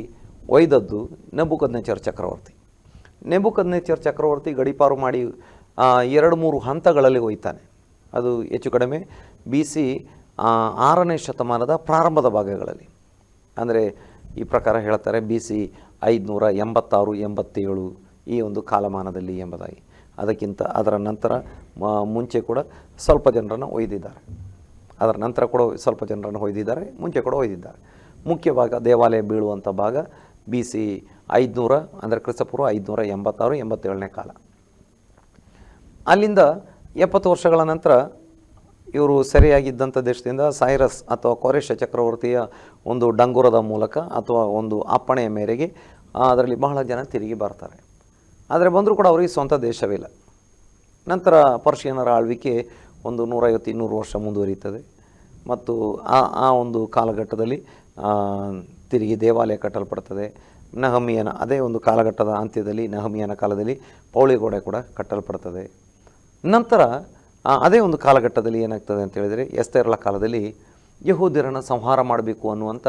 ಒಯ್ದದ್ದು ನೆಂಬುಕದ್ನೇಚರ್ ಚಕ್ರವರ್ತಿ. ನೆಂಬುಕದ್ನೇಚರ್ ಚಕ್ರವರ್ತಿ ಗಡಿಪಾರು ಮಾಡಿ ಎರಡು ಮೂರು ಹಂತಗಳಲ್ಲಿ ಒಯ್ತಾನೆ ಅದು ಹೆಚ್ಚು ಕಡಿಮೆ ಬಿ ಸಿ ಆರನೇ ಶತಮಾನದ ಪ್ರಾರಂಭದ ಭಾಗಗಳಲ್ಲಿ. ಅಂದರೆ ಈ ಪ್ರಕಾರ ಹೇಳ್ತಾರೆ ಬಿ ಸಿ ಐದುನೂರ ಎಂಬತ್ತಾರು, ಎಂಬತ್ತೇಳು ಈ ಒಂದು ಕಾಲಮಾನದಲ್ಲಿ ಎಂಬುದಾಗಿ. ಅದಕ್ಕಿಂತ ಅದರ ನಂತರ ಮುಂಚೆ ಕೂಡ ಸ್ವಲ್ಪ ಜನರನ್ನು ಒಯ್ದಿದ್ದಾರೆ. ಅದರ ನಂತರ ಕೂಡ ಸ್ವಲ್ಪ ಜನರನ್ನು ಒಯ್ದಿದ್ದಾರೆ, ಮುಂಚೆ ಕೂಡ ಒಯ್ದಿದ್ದಾರೆ. ಮುಖ್ಯ ಭಾಗ ದೇವಾಲಯ ಬೀಳುವಂಥ ಭಾಗ ಬಿ ಸಿ ಐದುನೂರ ಅಂದರೆ ಕ್ರಿಸ್ತಪೂರ್ವ ಐದುನೂರ ಎಂಬತ್ತಾರು, ಎಂಬತ್ತೇಳನೇ ಕಾಲ. ಅಲ್ಲಿಂದ ಎಪ್ಪತ್ತು ವರ್ಷಗಳ ನಂತರ ಇವರು ಸೆರೆಯಾಗಿದ್ದಂಥ ದೇಶದಿಂದ ಸೈರಸ್ ಅಥವಾ ಕೊರೇಶ ಚಕ್ರವರ್ತಿಯ ಒಂದು ಡಂಗುರದ ಮೂಲಕ ಅಥವಾ ಒಂದು ಅಪ್ಪಣೆಯ ಮೇರೆಗೆ ಅದರಲ್ಲಿ ಬಹಳ ಜನ ತಿರುಗಿ ಬರ್ತಾರೆ. ಆದರೆ ಬಂದರೂ ಕೂಡ ಅವರಿಗೆ ಸ್ವಂತ ದೇಶವಿಲ್ಲ. ನಂತರ ಪರ್ಷಿಯನರ ಆಳ್ವಿಕೆ ಒಂದು ನೂರೈವತ್ತು ಇನ್ನೂರು ವರ್ಷ ಮುಂದುವರಿಯುತ್ತದೆ. ಮತ್ತು ಆ ಆ ಒಂದು ಕಾಲಘಟ್ಟದಲ್ಲಿ ತಿರುಗಿ ದೇವಾಲಯ ಕಟ್ಟಲ್ಪಡ್ತದೆ. ನಹಮಿಯನ, ಅದೇ ಒಂದು ಕಾಲಘಟ್ಟದ ಅಂತ್ಯದಲ್ಲಿ, ನಹಮಿಯನ ಕಾಲದಲ್ಲಿ ಪೌಳಿಗೋಡೆ ಕೂಡ ಕಟ್ಟಲ್ಪಡ್ತದೆ. ನಂತರ ಅದೇ ಒಂದು ಕಾಲಘಟ್ಟದಲ್ಲಿ ಏನಾಗ್ತದೆ ಅಂತ ಹೇಳಿದರೆ, ಎಸ್ತೇರಳ ಕಾಲದಲ್ಲಿ ಯಹೂದಿರನ್ನು ಸಂಹಾರ ಮಾಡಬೇಕು ಅನ್ನುವಂಥ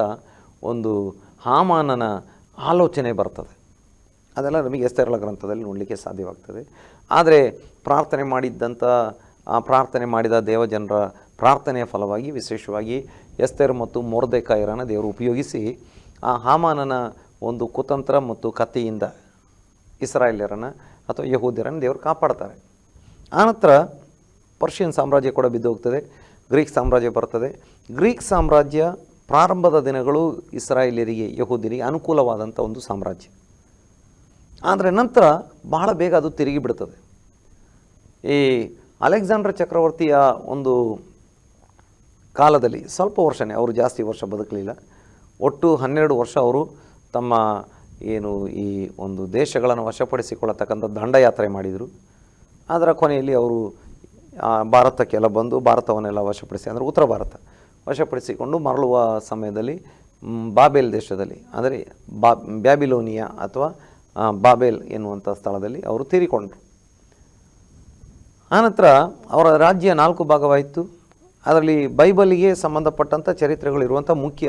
ಒಂದು ಹಾಮಾನನ ಆಲೋಚನೆ ಬರ್ತದೆ. ಅದೆಲ್ಲ ನಮಗೆ ಎಸ್ತೇರಳ ಗ್ರಂಥದಲ್ಲಿ ನೋಡಲಿಕ್ಕೆ ಸಾಧ್ಯವಾಗ್ತದೆ. ಆದರೆ ಪ್ರಾರ್ಥನೆ ಮಾಡಿದ್ದಂಥ ಆ, ಪ್ರಾರ್ಥನೆ ಮಾಡಿದ ದೇವಜನರ ಪ್ರಾರ್ಥನೆಯ ಫಲವಾಗಿ, ವಿಶೇಷವಾಗಿ ಎಸ್ತೇರ್ ಮತ್ತು ಮೊರ್ದೆಕಾಯರನ್ನು ದೇವರು ಉಪಯೋಗಿಸಿ, ಆ ಹಾಮಾನನ ಒಂದು ಕುತಂತ್ರ ಮತ್ತು ಕಥೆಯಿಂದ ಇಸ್ರಾಯೇಲ್ಯರನ್ನು ಅಥವಾ ಯಹೂದ್ಯರನ್ನು ದೇವರು ಕಾಪಾಡ್ತಾರೆ. ಆನಂತರ ಪರ್ಷಿಯನ್ ಸಾಮ್ರಾಜ್ಯ ಕೂಡ ಬಿದ್ದು ಹೋಗ್ತದೆ. ಗ್ರೀಕ್ ಸಾಮ್ರಾಜ್ಯ ಬರ್ತದೆ. ಗ್ರೀಕ್ ಸಾಮ್ರಾಜ್ಯ ಪ್ರಾರಂಭದ ದಿನಗಳು ಇಸ್ರಾಯೇಲಿಯರಿಗೆ ಯಹೂದಿರಿಗೆ ಅನುಕೂಲವಾದಂಥ ಒಂದು ಸಾಮ್ರಾಜ್ಯ. ಆದರೆ ನಂತರ ಬಹಳ ಬೇಗ ಅದು ತಿರುಗಿ ಬಿಡ್ತದೆ. ಈ ಅಲೆಕ್ಸಾಂಡರ್ ಚಕ್ರವರ್ತಿಯ ಒಂದು ಕಾಲದಲ್ಲಿ ಸ್ವಲ್ಪ ವರ್ಷನೇ, ಅವರು ಜಾಸ್ತಿ ವರ್ಷ ಬದುಕಲಿಲ್ಲ. ಒಟ್ಟು ಹನ್ನೆರಡು ವರ್ಷ ಅವರು ತಮ್ಮ ಏನು ಈ ಒಂದು ದೇಶಗಳನ್ನು ವಶಪಡಿಸಿಕೊಳ್ಳತಕ್ಕಂಥ ದಂಡಯಾತ್ರೆ ಮಾಡಿದರು. ಅದರ ಕೊನೆಯಲ್ಲಿ ಅವರು ಭಾರತಕ್ಕೆಲ್ಲ ಬಂದು ಭಾರತವನ್ನೆಲ್ಲ ವಶಪಡಿಸಿ ಅಂದರೆ ಉತ್ತರ ಭಾರತ ವಶಪಡಿಸಿಕೊಂಡು ಮರಳುವ ಸಮಯದಲ್ಲಿ ಬಾಬೆಲ್ ದೇಶದಲ್ಲಿ ಅಂದರೆ ಬಾ ಬ್ಯಾಬಿಲೋನಿಯಾ ಅಥವಾ ಬಾಬೆಲ್ ಎನ್ನುವಂಥ ಸ್ಥಳದಲ್ಲಿ ಅವರು ತೀರಿಕೊಂಡರು. ಆನಂತರ ಅವರ ರಾಜ್ಯ ನಾಲ್ಕು ಭಾಗವಾಯಿತು. ಅದರಲ್ಲಿ ಬೈಬಲಿಗೆ ಸಂಬಂಧಪಟ್ಟಂಥ ಚರಿತ್ರೆಗಳಿರುವಂಥ ಮುಖ್ಯ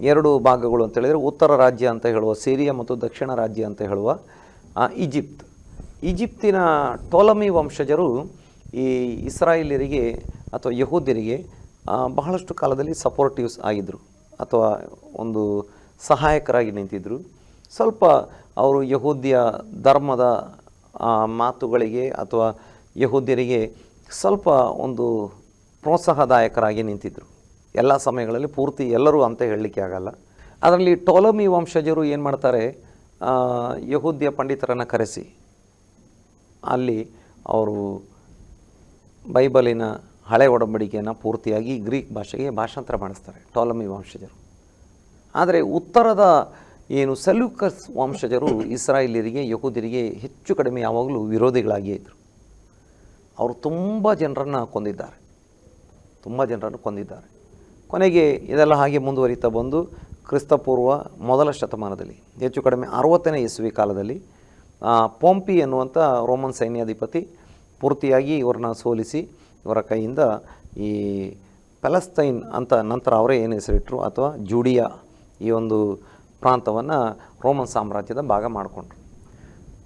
ಎರಡು ಭಾಗಗಳು ಅಂತ ಹೇಳಿದರೆ ಉತ್ತರ ರಾಜ್ಯ ಅಂತ ಹೇಳುವ ಸಿರಿಯಾ ಮತ್ತು ದಕ್ಷಿಣ ರಾಜ್ಯ ಅಂತ ಹೇಳುವ ಆ, ಈಜಿಪ್ಟ್ ಈಜಿಪ್ತಿನ ಟೋಲಮಿ ವಂಶಜರು ಈ ಇಸ್ರಾಯೇಲರಿಗೆ ಅಥವಾ ಯಹೂದ್ಯರಿಗೆ ಬಹಳಷ್ಟು ಕಾಲದಲ್ಲಿ ಸಪೋರ್ಟಿವ್ಸ್ ಆಗಿದ್ದರು ಅಥವಾ ಒಂದು ಸಹಾಯಕರಾಗಿ ನಿಂತಿದ್ದರು ಸ್ವಲ್ಪ ಅವರು ಯಹೂದ್ಯ ಧರ್ಮದ ಮಾತುಗಳಿಗೆ ಅಥವಾ ಯಹೂದ್ಯರಿಗೆ ಸ್ವಲ್ಪ ಒಂದು ಪ್ರೋತ್ಸಾಹದಾಯಕರಾಗಿ ನಿಂತಿದ್ದರು ಎಲ್ಲ ಸಮಯಗಳಲ್ಲಿ ಪೂರ್ತಿ ಎಲ್ಲರೂ ಅಂತ ಹೇಳಲಿಕ್ಕೆ ಆಗಲ್ಲ. ಅದರಲ್ಲಿ ಟೋಲಮಿ ವಂಶಜರು ಏನು ಮಾಡ್ತಾರೆ? ಯಹೂದ್ಯ ಪಂಡಿತರನ್ನು ಕರೆಸಿ. ಅಲ್ಲಿ ಅವರು ಬೈಬಲಿನ ಹಳೆ ಒಡಂಬಡಿಕೆಯನ್ನು ಪೂರ್ತಿಯಾಗಿ ಗ್ರೀಕ್ ಭಾಷೆಗೆ ಭಾಷಾಂತರ ಮಾಡಿಸ್ತಾರೆ, ಟೋಲಮಿ ವಂಶಜರು. ಆದರೆ ಉತ್ತರದ ಏನು ಸೆಲ್ಯೂಕಸ್ ವಂಶಜರು ಇಸ್ರಾಯೇಲಿಯರಿಗೆ ಯಹೂದಿರಿಗೆ ಹೆಚ್ಚು ಕಡಿಮೆ ಯಾವಾಗಲೂ ವಿರೋಧಿಗಳಾಗಿಯೇ ಇದ್ದರು ಅವರು ತುಂಬ ಜನರನ್ನು ಕೊಂದಿದ್ದಾರೆ, ತುಂಬ ಜನರನ್ನು ಕೊಂದಿದ್ದಾರೆ. ಕೊನೆಗೆ ಇದೆಲ್ಲ ಹಾಗೆ ಮುಂದುವರಿತಾ ಬಂದು ಕ್ರಿಸ್ತಪೂರ್ವ ಮೊದಲ ಶತಮಾನದಲ್ಲಿ, ಹೆಚ್ಚು ಕಡಿಮೆ ಅರವತ್ತನೇ ಇಸ್ವಿ ಕಾಲದಲ್ಲಿ ಪೊಂಪಿ ಎನ್ನುವಂಥ ರೋಮನ್ ಸೈನ್ಯಾಧಿಪತಿ ಪೂರ್ತಿಯಾಗಿ ಇವ್ರನ್ನ ಸೋಲಿಸಿ ಇವರ ಕೈಯಿಂದ ಈ ಪ್ಯಾಲೆಸ್ತೈನ್ ಅಂತ ನಂತರ ಅವರೇ ಏನು ಹೆಸರಿಟ್ಟರು ಅಥವಾ ಜುಡಿಯಾ ಈ ಒಂದು ಪ್ರಾಂತವನ್ನು ರೋಮನ್ ಸಾಮ್ರಾಜ್ಯದ ಭಾಗ ಮಾಡಿಕೊಂಡ್ರು.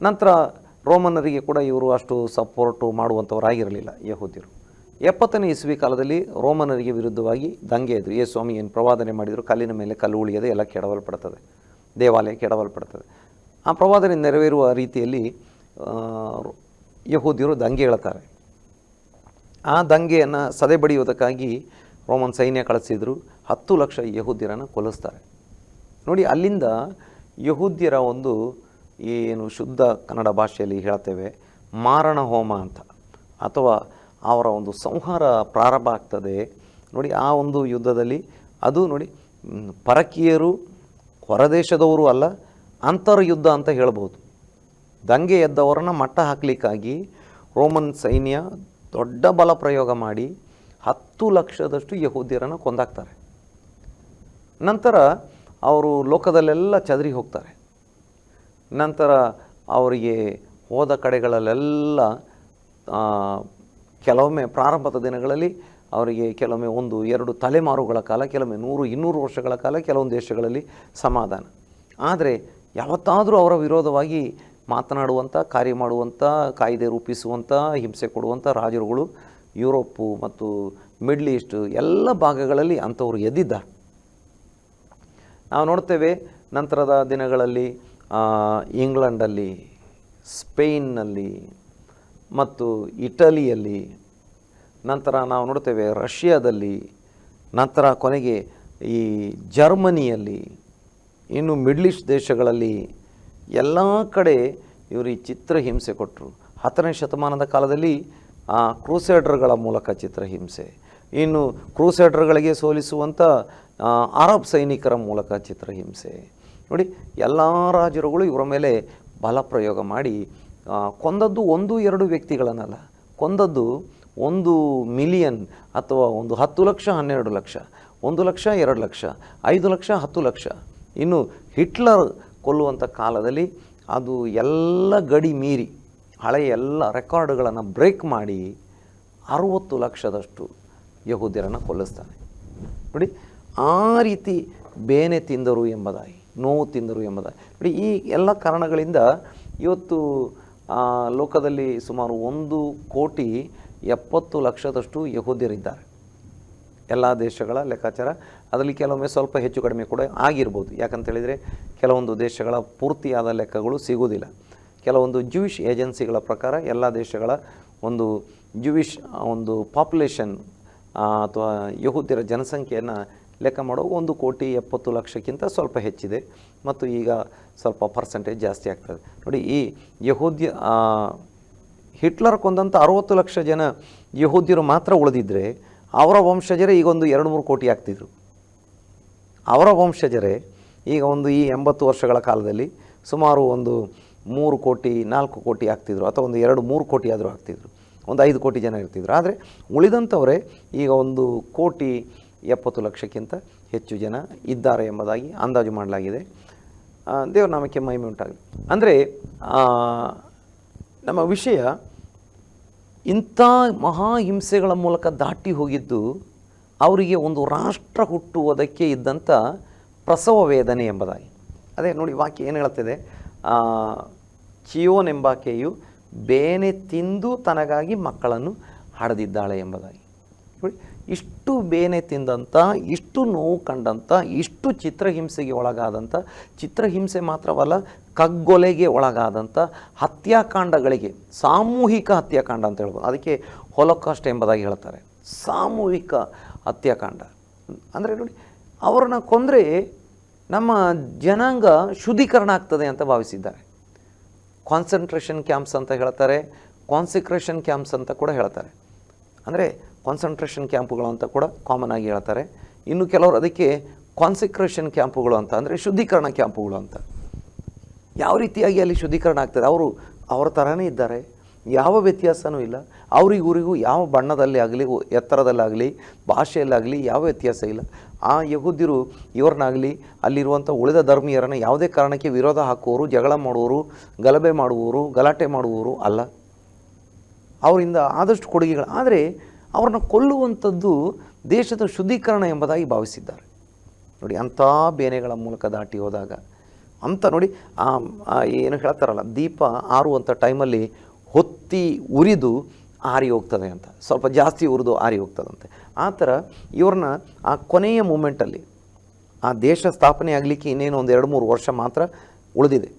ನಂತರ ರೋಮನ್ನರಿಗೆ ಕೂಡ ಇವರು ಅಷ್ಟು ಸಪೋರ್ಟು ಮಾಡುವಂಥವರಾಗಿರಲಿಲ್ಲ ಯಹೂದ್ಯರು. ಎಪ್ಪತ್ತನೇ ಇಸ್ವಿ ಕಾಲದಲ್ಲಿ ರೋಮನರಿಗೆ ವಿರುದ್ಧವಾಗಿ ದಂಗೆ ಇದ್ದರು ಏ ಸ್ವಾಮಿ, ಏನು ಪ್ರವಾದನೆ ಮಾಡಿದರು, ಕಲ್ಲಿನ ಮೇಲೆ ಕಲ್ಲು ಉಳಿಯದೆ ಎಲ್ಲ ಕೆಡವಲ್ಪಡ್ತದೆ ದೇವಾಲಯ ಕೆಡವಲ್ಪಡ್ತದೆ. ಆ ಪ್ರವಾದನೆ ನೆರವೇರುವ ರೀತಿಯಲ್ಲಿ ಯಹೂದಿಯರು ದಂಗೆ ಹೇಳ್ತಾರೆ ಆ ದಂಗೆಯನ್ನು ಸದೆ ಬಡಿಯುವುದಕ್ಕಾಗಿ ರೋಮನ್ ಸೈನ್ಯ ಕಳಿಸಿದ್ರು. ಹತ್ತು ಲಕ್ಷ ಯಹೂದ್ಯರನ್ನು ಕೊಲಿಸ್ತಾರೆ ನೋಡಿ, ಅಲ್ಲಿಂದ ಯಹೂದ್ಯರ ಒಂದು ಏನು ಶುದ್ಧ ಕನ್ನಡ ಭಾಷೆಯಲ್ಲಿ ಹೇಳ್ತೇವೆ ಮಾರಣ ಹೋಮ ಅಂತ. ಅಥವಾ ಅವರ ಒಂದು ಸಂಹಾರ ಪ್ರಾರಂಭ ಆಗ್ತದೆ. ನೋಡಿ, ಆ ಒಂದು ಯುದ್ಧದಲ್ಲಿ ಅದು ನೋಡಿ ಪರಕೀಯರು, ಹೊರದೇಶದವರು ಅಲ್ಲ ಅಂತರ್ಯುದ್ಧ ಅಂತ ಹೇಳ್ಬೋದು ದಂಗೆ ಎದ್ದವರನ್ನ ಮಟ್ಟ ಹಾಕಲಿಕ್ಕಾಗಿ ರೋಮನ್ ಸೈನ್ಯ ದೊಡ್ಡ ಬಲ ಪ್ರಯೋಗ ಮಾಡಿ ಹತ್ತು ಲಕ್ಷದಷ್ಟು ಯಹೂದಿಯರನ್ನು ಕೊಂದಾಕ್ತಾರೆ. ನಂತರ ಅವರು ಲೋಕದಲ್ಲೆಲ್ಲ ಚದರಿ ಹೋಗ್ತಾರೆ. ನಂತರ ಅವರಿಗೆ ಹೋದ ಕಡೆಗಳಲ್ಲೆಲ್ಲ ಕೆಲವೊಮ್ಮೆ ಪ್ರಾರಂಭದ ದಿನಗಳಲ್ಲಿ ಅವರಿಗೆ ಕೆಲವೊಮ್ಮೆ ಒಂದು, ಎರಡು ತಲೆಮಾರುಗಳ ಕಾಲ, ಕೆಲವೊಮ್ಮೆ ನೂರು, ಇನ್ನೂರು ವರ್ಷಗಳ ಕಾಲ, ಕೆಲವೊಂದು ದೇಶಗಳಲ್ಲಿ ಸಮಾಧಾನ. ಆದರೆ ಯಾವತ್ತಾದರೂ ಅವರ ವಿರೋಧವಾಗಿ ಮಾತನಾಡುವಂಥ ಕಾರ್ಯ ಮಾಡುವಂಥ ಕಾಯ್ದೆ ರೂಪಿಸುವಂಥ ಹಿಂಸೆ ಕೊಡುವಂಥ ರಾಜರುಗಳು ಯುರೋಪು ಮತ್ತು ಮಿಡ್ಲ್ ಈಸ್ಟ್ ಎಲ್ಲ ಭಾಗಗಳಲ್ಲಿ ಅಂಥವ್ರು ಎದ್ದಿದ್ದಾರೆ ನಾವು ನೋಡ್ತೇವೆ ನಂತರದ ದಿನಗಳಲ್ಲಿ ಇಂಗ್ಲೆಂಡಲ್ಲಿ, ಸ್ಪೇನ್ನಲ್ಲಿ ಮತ್ತು ಇಟಲಿಯಲ್ಲಿ, ನಂತರ ನಾವು ನೋಡ್ತೇವೆ ರಷ್ಯಾದಲ್ಲಿ, ನಂತರ ಕೊನೆಗೆ ಈ ಜರ್ಮನಿಯಲ್ಲಿ ಇನ್ನು ಮಿಡ್ಲ್ ಈಸ್ಟ್ ದೇಶಗಳಲ್ಲಿ ಎಲ್ಲ ಕಡೆ ಇವರು ಈ ಚಿತ್ರಹಿಂಸೆ ಕೊಟ್ಟರು ಹತ್ತನೇ ಶತಮಾನದ ಕಾಲದಲ್ಲಿ ಆ ಕ್ರೂಸೈಡರ್ಗಳ ಮೂಲಕ ಚಿತ್ರಹಿಂಸೆ ಇನ್ನು ಕ್ರೂಸೈಡರ್ಗಳಿಗೆ ಸೋಲಿಸುವಂಥ ಅರಬ್ ಸೈನಿಕರ ಮೂಲಕ ಚಿತ್ರಹಿಂಸೆ ನೋಡಿ, ಎಲ್ಲ ರಾಜರುಗಳು ಇವರ ಮೇಲೆ ಬಲ ಪ್ರಯೋಗ ಮಾಡಿ ಕೊಂದದ್ದು ಒಂದು, ಎರಡು ವ್ಯಕ್ತಿಗಳನ್ನಲ್ಲ. ಕೊಂದದ್ದು ಒಂದು ಮಿಲಿಯನ್ ಅಥವಾ ಒಂದು ಹತ್ತು ಲಕ್ಷ, ಹನ್ನೆರಡು ಲಕ್ಷ, ಒಂದು ಲಕ್ಷ, ಎರಡು ಲಕ್ಷ, ಐದು ಲಕ್ಷ, ಹತ್ತು ಲಕ್ಷ. ಇನ್ನು ಹಿಟ್ಲರ್ ಕೊಲ್ಲುವಂಥ ಕಾಲದಲ್ಲಿ ಅದು ಎಲ್ಲ ಗಡಿ ಮೀರಿ, ಹಳೆಯ ಎಲ್ಲ ರೆಕಾರ್ಡ್ಗಳನ್ನು ಬ್ರೇಕ್ ಮಾಡಿ ಅರುವತ್ತು ಲಕ್ಷದಷ್ಟು ಯಹೂದ್ಯರನ್ನು ಕೊಲ್ಲಿಸ್ತಾನೆ. ನೋಡಿ, ಆ ರೀತಿ ಬೇನೆ ತಿಂದರು ಎಂಬುದಾಗಿ, ನೋವು ತಿಂದರು ಎಂಬುದಾಗಿ. ನೋಡಿ, ಈ ಎಲ್ಲ ಕಾರಣಗಳಿಂದ ಇವತ್ತು ಲೋಕದಲ್ಲಿ ಸುಮಾರು ಒಂದು ಕೋಟಿ ಎಪ್ಪತ್ತು ಲಕ್ಷದಷ್ಟು ಯಹೂದ್ಯರಿದ್ದಾರೆ. ಎಲ್ಲ ದೇಶಗಳ ಲೆಕ್ಕಾಚಾರ ಅದರಲ್ಲಿ ಕೆಲವೊಮ್ಮೆ ಸ್ವಲ್ಪ ಹೆಚ್ಚು ಕಡಿಮೆ ಕೂಡ ಆಗಿರ್ಬೋದು. ಯಾಕಂತ ಹೇಳಿದರೆ ಕೆಲವೊಂದು ದೇಶಗಳ ಪೂರ್ತಿಯಾದ ಲೆಕ್ಕಗಳು ಸಿಗುವುದಿಲ್ಲ. ಕೆಲವೊಂದು ಜ್ಯೂಯಿಷ್ ಏಜೆನ್ಸಿಗಳ ಪ್ರಕಾರ ಎಲ್ಲ ದೇಶಗಳ ಒಂದು ಜ್ಯೂಯಿಷ್ ಒಂದು ಪಾಪ್ಯುಲೇಷನ್ ಅಥವಾ ಯಹೂದ್ಯರ ಜನಸಂಖ್ಯೆಯನ್ನು ಲೆಕ್ಕ ಮಾಡೋ ಒಂದು ಕೋಟಿ ಎಪ್ಪತ್ತು ಲಕ್ಷಕ್ಕಿಂತ ಸ್ವಲ್ಪ ಹೆಚ್ಚಿದೆ ಮತ್ತು ಈಗ ಸ್ವಲ್ಪ ಪರ್ಸೆಂಟೇಜ್ ಜಾಸ್ತಿ ಆಗ್ತದೆ. ನೋಡಿ, ಈ ಯಹೂದ್ಯ ಹಿಟ್ಲರ್ ಕೊಂದಂಥ ಅರುವತ್ತು ಲಕ್ಷ ಜನ ಯಹೂದ್ಯರು ಮಾತ್ರ ಉಳಿದಿದ್ದರೆ ಅವರ ವಂಶಜರೇ ಈಗ ಒಂದು ಎರಡು ಮೂರು ಕೋಟಿ ಆಗ್ತಿದ್ರು. ಅವರ ವಂಶಜರೇ ಈಗ ಒಂದು ಈ ಎಂಬತ್ತು ವರ್ಷಗಳ ಕಾಲದಲ್ಲಿ ಸುಮಾರು ಒಂದು ಮೂರು ಕೋಟಿ, ನಾಲ್ಕು ಕೋಟಿ ಆಗ್ತಿದ್ರು, ಅಥವಾ ಒಂದು ಎರಡು ಮೂರು ಕೋಟಿ ಆದರೂ ಆಗ್ತಿದ್ರು. ಒಂದು ಐದು ಕೋಟಿ ಜನ ಇರ್ತಿದ್ರು. ಆದರೆ ಉಳಿದಂಥವರೇ ಈಗ ಒಂದು ಕೋಟಿ ಎಪ್ಪತ್ತು ಲಕ್ಷಕ್ಕಿಂತ ಹೆಚ್ಚು ಜನ ಇದ್ದಾರೆ ಎಂಬುದಾಗಿ ಅಂದಾಜು ಮಾಡಲಾಗಿದೆ. ದೇವ್ರ ನಾಮಕ್ಕೆ ಮಹಿಮೆ ಉಂಟಾಗಲಿ. ಅಂದರೆ ನಮ್ಮ ವಿಷಯ ಇಂಥ ಮಹಾಹಿಂಸೆಗಳ ಮೂಲಕ ದಾಟಿ ಹೋಗಿದ್ದು ಅವರಿಗೆ ಒಂದು ರಾಷ್ಟ್ರ ಹುಟ್ಟುವುದಕ್ಕೆ ಇದ್ದಂಥ ಪ್ರಸವ ವೇದನೆ ಎಂಬುದಾಗಿ. ಅದೇ ನೋಡಿ ವಾಕ್ಯ ಏನು ಹೇಳ್ತಿದೆ ಆ, ಚಿಯೋನ್ ಎಂಬಾಕೆಯು ಬೇನೆ ತಿಂದು ತನಗಾಗಿ ಮಕ್ಕಳನ್ನು ಹಡೆದಿದ್ದಾಳೆ ಎಂಬುದಾಗಿ. ನೋಡಿ ಇಷ್ಟು ಬೇನೆ ತಿಂದಂಥ ಇಷ್ಟು ನೋವು ಕಂಡಂಥ ಇಷ್ಟು ಚಿತ್ರಹಿಂಸೆಗೆ ಒಳಗಾದಂಥ ಚಿತ್ರಹಿಂಸೆ ಮಾತ್ರವಲ್ಲ, ಕಗ್ಗೊಲೆಗೆ ಒಳಗಾದಂಥ ಹತ್ಯಾಕಾಂಡಗಳಿಗೆ, ಸಾಮೂಹಿಕ ಹತ್ಯಾಕಾಂಡ ಅಂತ ಹೇಳ್ಬೋದು. ಅದಕ್ಕೆ ಹೊಲಕಾಸ್ಟ್ ಎಂಬುದಾಗಿ ಹೇಳ್ತಾರೆ. ಸಾಮೂಹಿಕ ಹತ್ಯಾಕಾಂಡ. ಅಂದರೆ ನೋಡಿ, ಅವ್ರನ್ನ ಕೊಂದರೆ ನಮ್ಮ ಜನಾಂಗ ಶುದ್ಧೀಕರಣ ಆಗ್ತದೆ ಅಂತ ಭಾವಿಸಿದ್ದಾರೆ. ಕಾನ್ಸಂಟ್ರೇಷನ್ ಕ್ಯಾಂಪ್ಸ್ ಅಂತ ಹೇಳ್ತಾರೆ ಕಾನ್ಸಿಕ್ರೇಷನ್ ಕ್ಯಾಂಪ್ಸ್ ಅಂತ ಕೂಡ ಹೇಳ್ತಾರೆ. ಅಂದರೆ ಕಾನ್ಸಂಟ್ರೇಷನ್ ಕ್ಯಾಂಪುಗಳು ಅಂತ ಕೂಡ ಕಾಮನ್ ಆಗಿ ಹೇಳ್ತಾರೆ. ಇನ್ನು ಕೆಲವರು ಅದಕ್ಕೆ ಕಾನ್ಸಿಕ್ರೇಷನ್ ಕ್ಯಾಂಪುಗಳು ಅಂತ ಅಂದರೆ ಶುದ್ಧೀಕರಣ ಕ್ಯಾಂಪುಗಳು ಅಂತ. ಯಾವ ರೀತಿಯಾಗಿ ಅಲ್ಲಿ ಶುದ್ಧೀಕರಣ ಆಗ್ತದೆ? ಅವರು ಅವರ ಥರನೇ ಇದ್ದಾರೆ. ಯಾವ ವ್ಯತ್ಯಾಸವೂ ಇಲ್ಲ. ಅವರಿಗೂರಿಗೂ ಯಾವ ಬಣ್ಣದಲ್ಲಿ ಆಗಲಿ ಎತ್ತರದಲ್ಲಾಗಲಿ, ಭಾಷೆಯಲ್ಲಾಗಲಿ ಯಾವ ವ್ಯತ್ಯಾಸ ಇಲ್ಲ. ಆ ಯಹೂದಿರು ಇವ್ರನ್ನಾಗಲಿ ಅಲ್ಲಿರುವಂಥ ಉಳಿದ ಧರ್ಮೀಯರನ್ನು ಯಾವುದೇ ಕಾರಣಕ್ಕೆ ವಿರೋಧ ಹಾಕುವವರು, ಜಗಳ ಮಾಡುವವರು, ಗಲಭೆ ಮಾಡುವವರು, ಗಲಾಟೆ ಮಾಡುವವರು ಅಲ್ಲ. ಅವರಿಂದ ಆದಷ್ಟು ಕೊಡುಗೆಗಳು. ಆದರೆ ಅವ್ರನ್ನ ಕೊಲ್ಲುವಂಥದ್ದು ದೇಶದ ಶುದ್ಧೀಕರಣ ಎಂಬುದಾಗಿ ಭಾವಿಸಿದ್ದಾರೆ. ನೋಡಿ, ಅಂಥ ಬೇನೆಗಳ ಮೂಲಕ ದಾಟಿ ಹೋದಾಗ, ಅಂತ ನೋಡಿ ಏನು ಹೇಳ್ತಾರಲ್ಲ, ದೀಪ ಆರುವಂಥ ಟೈಮಲ್ಲಿ ಹೊತ್ತಿ ಉರಿದು ಆರಿ ಹೋಗ್ತದೆ ಅಂತ. ಸ್ವಲ್ಪ ಜಾಸ್ತಿ ಉರಿದು ಆರಿ ಹೋಗ್ತದಂತೆ. ಆ ಥರ ಇವ್ರನ್ನ ಆ ಕೊನೆಯ ಮೂಮೆಂಟಲ್ಲಿ, ಆ ದೇಶ ಸ್ಥಾಪನೆ ಆಗಲಿಕ್ಕೆ ಇನ್ನೇನು ಒಂದು ಎರಡು ಮೂರು ವರ್ಷ ಮಾತ್ರ ಉಳಿದಿದೆ.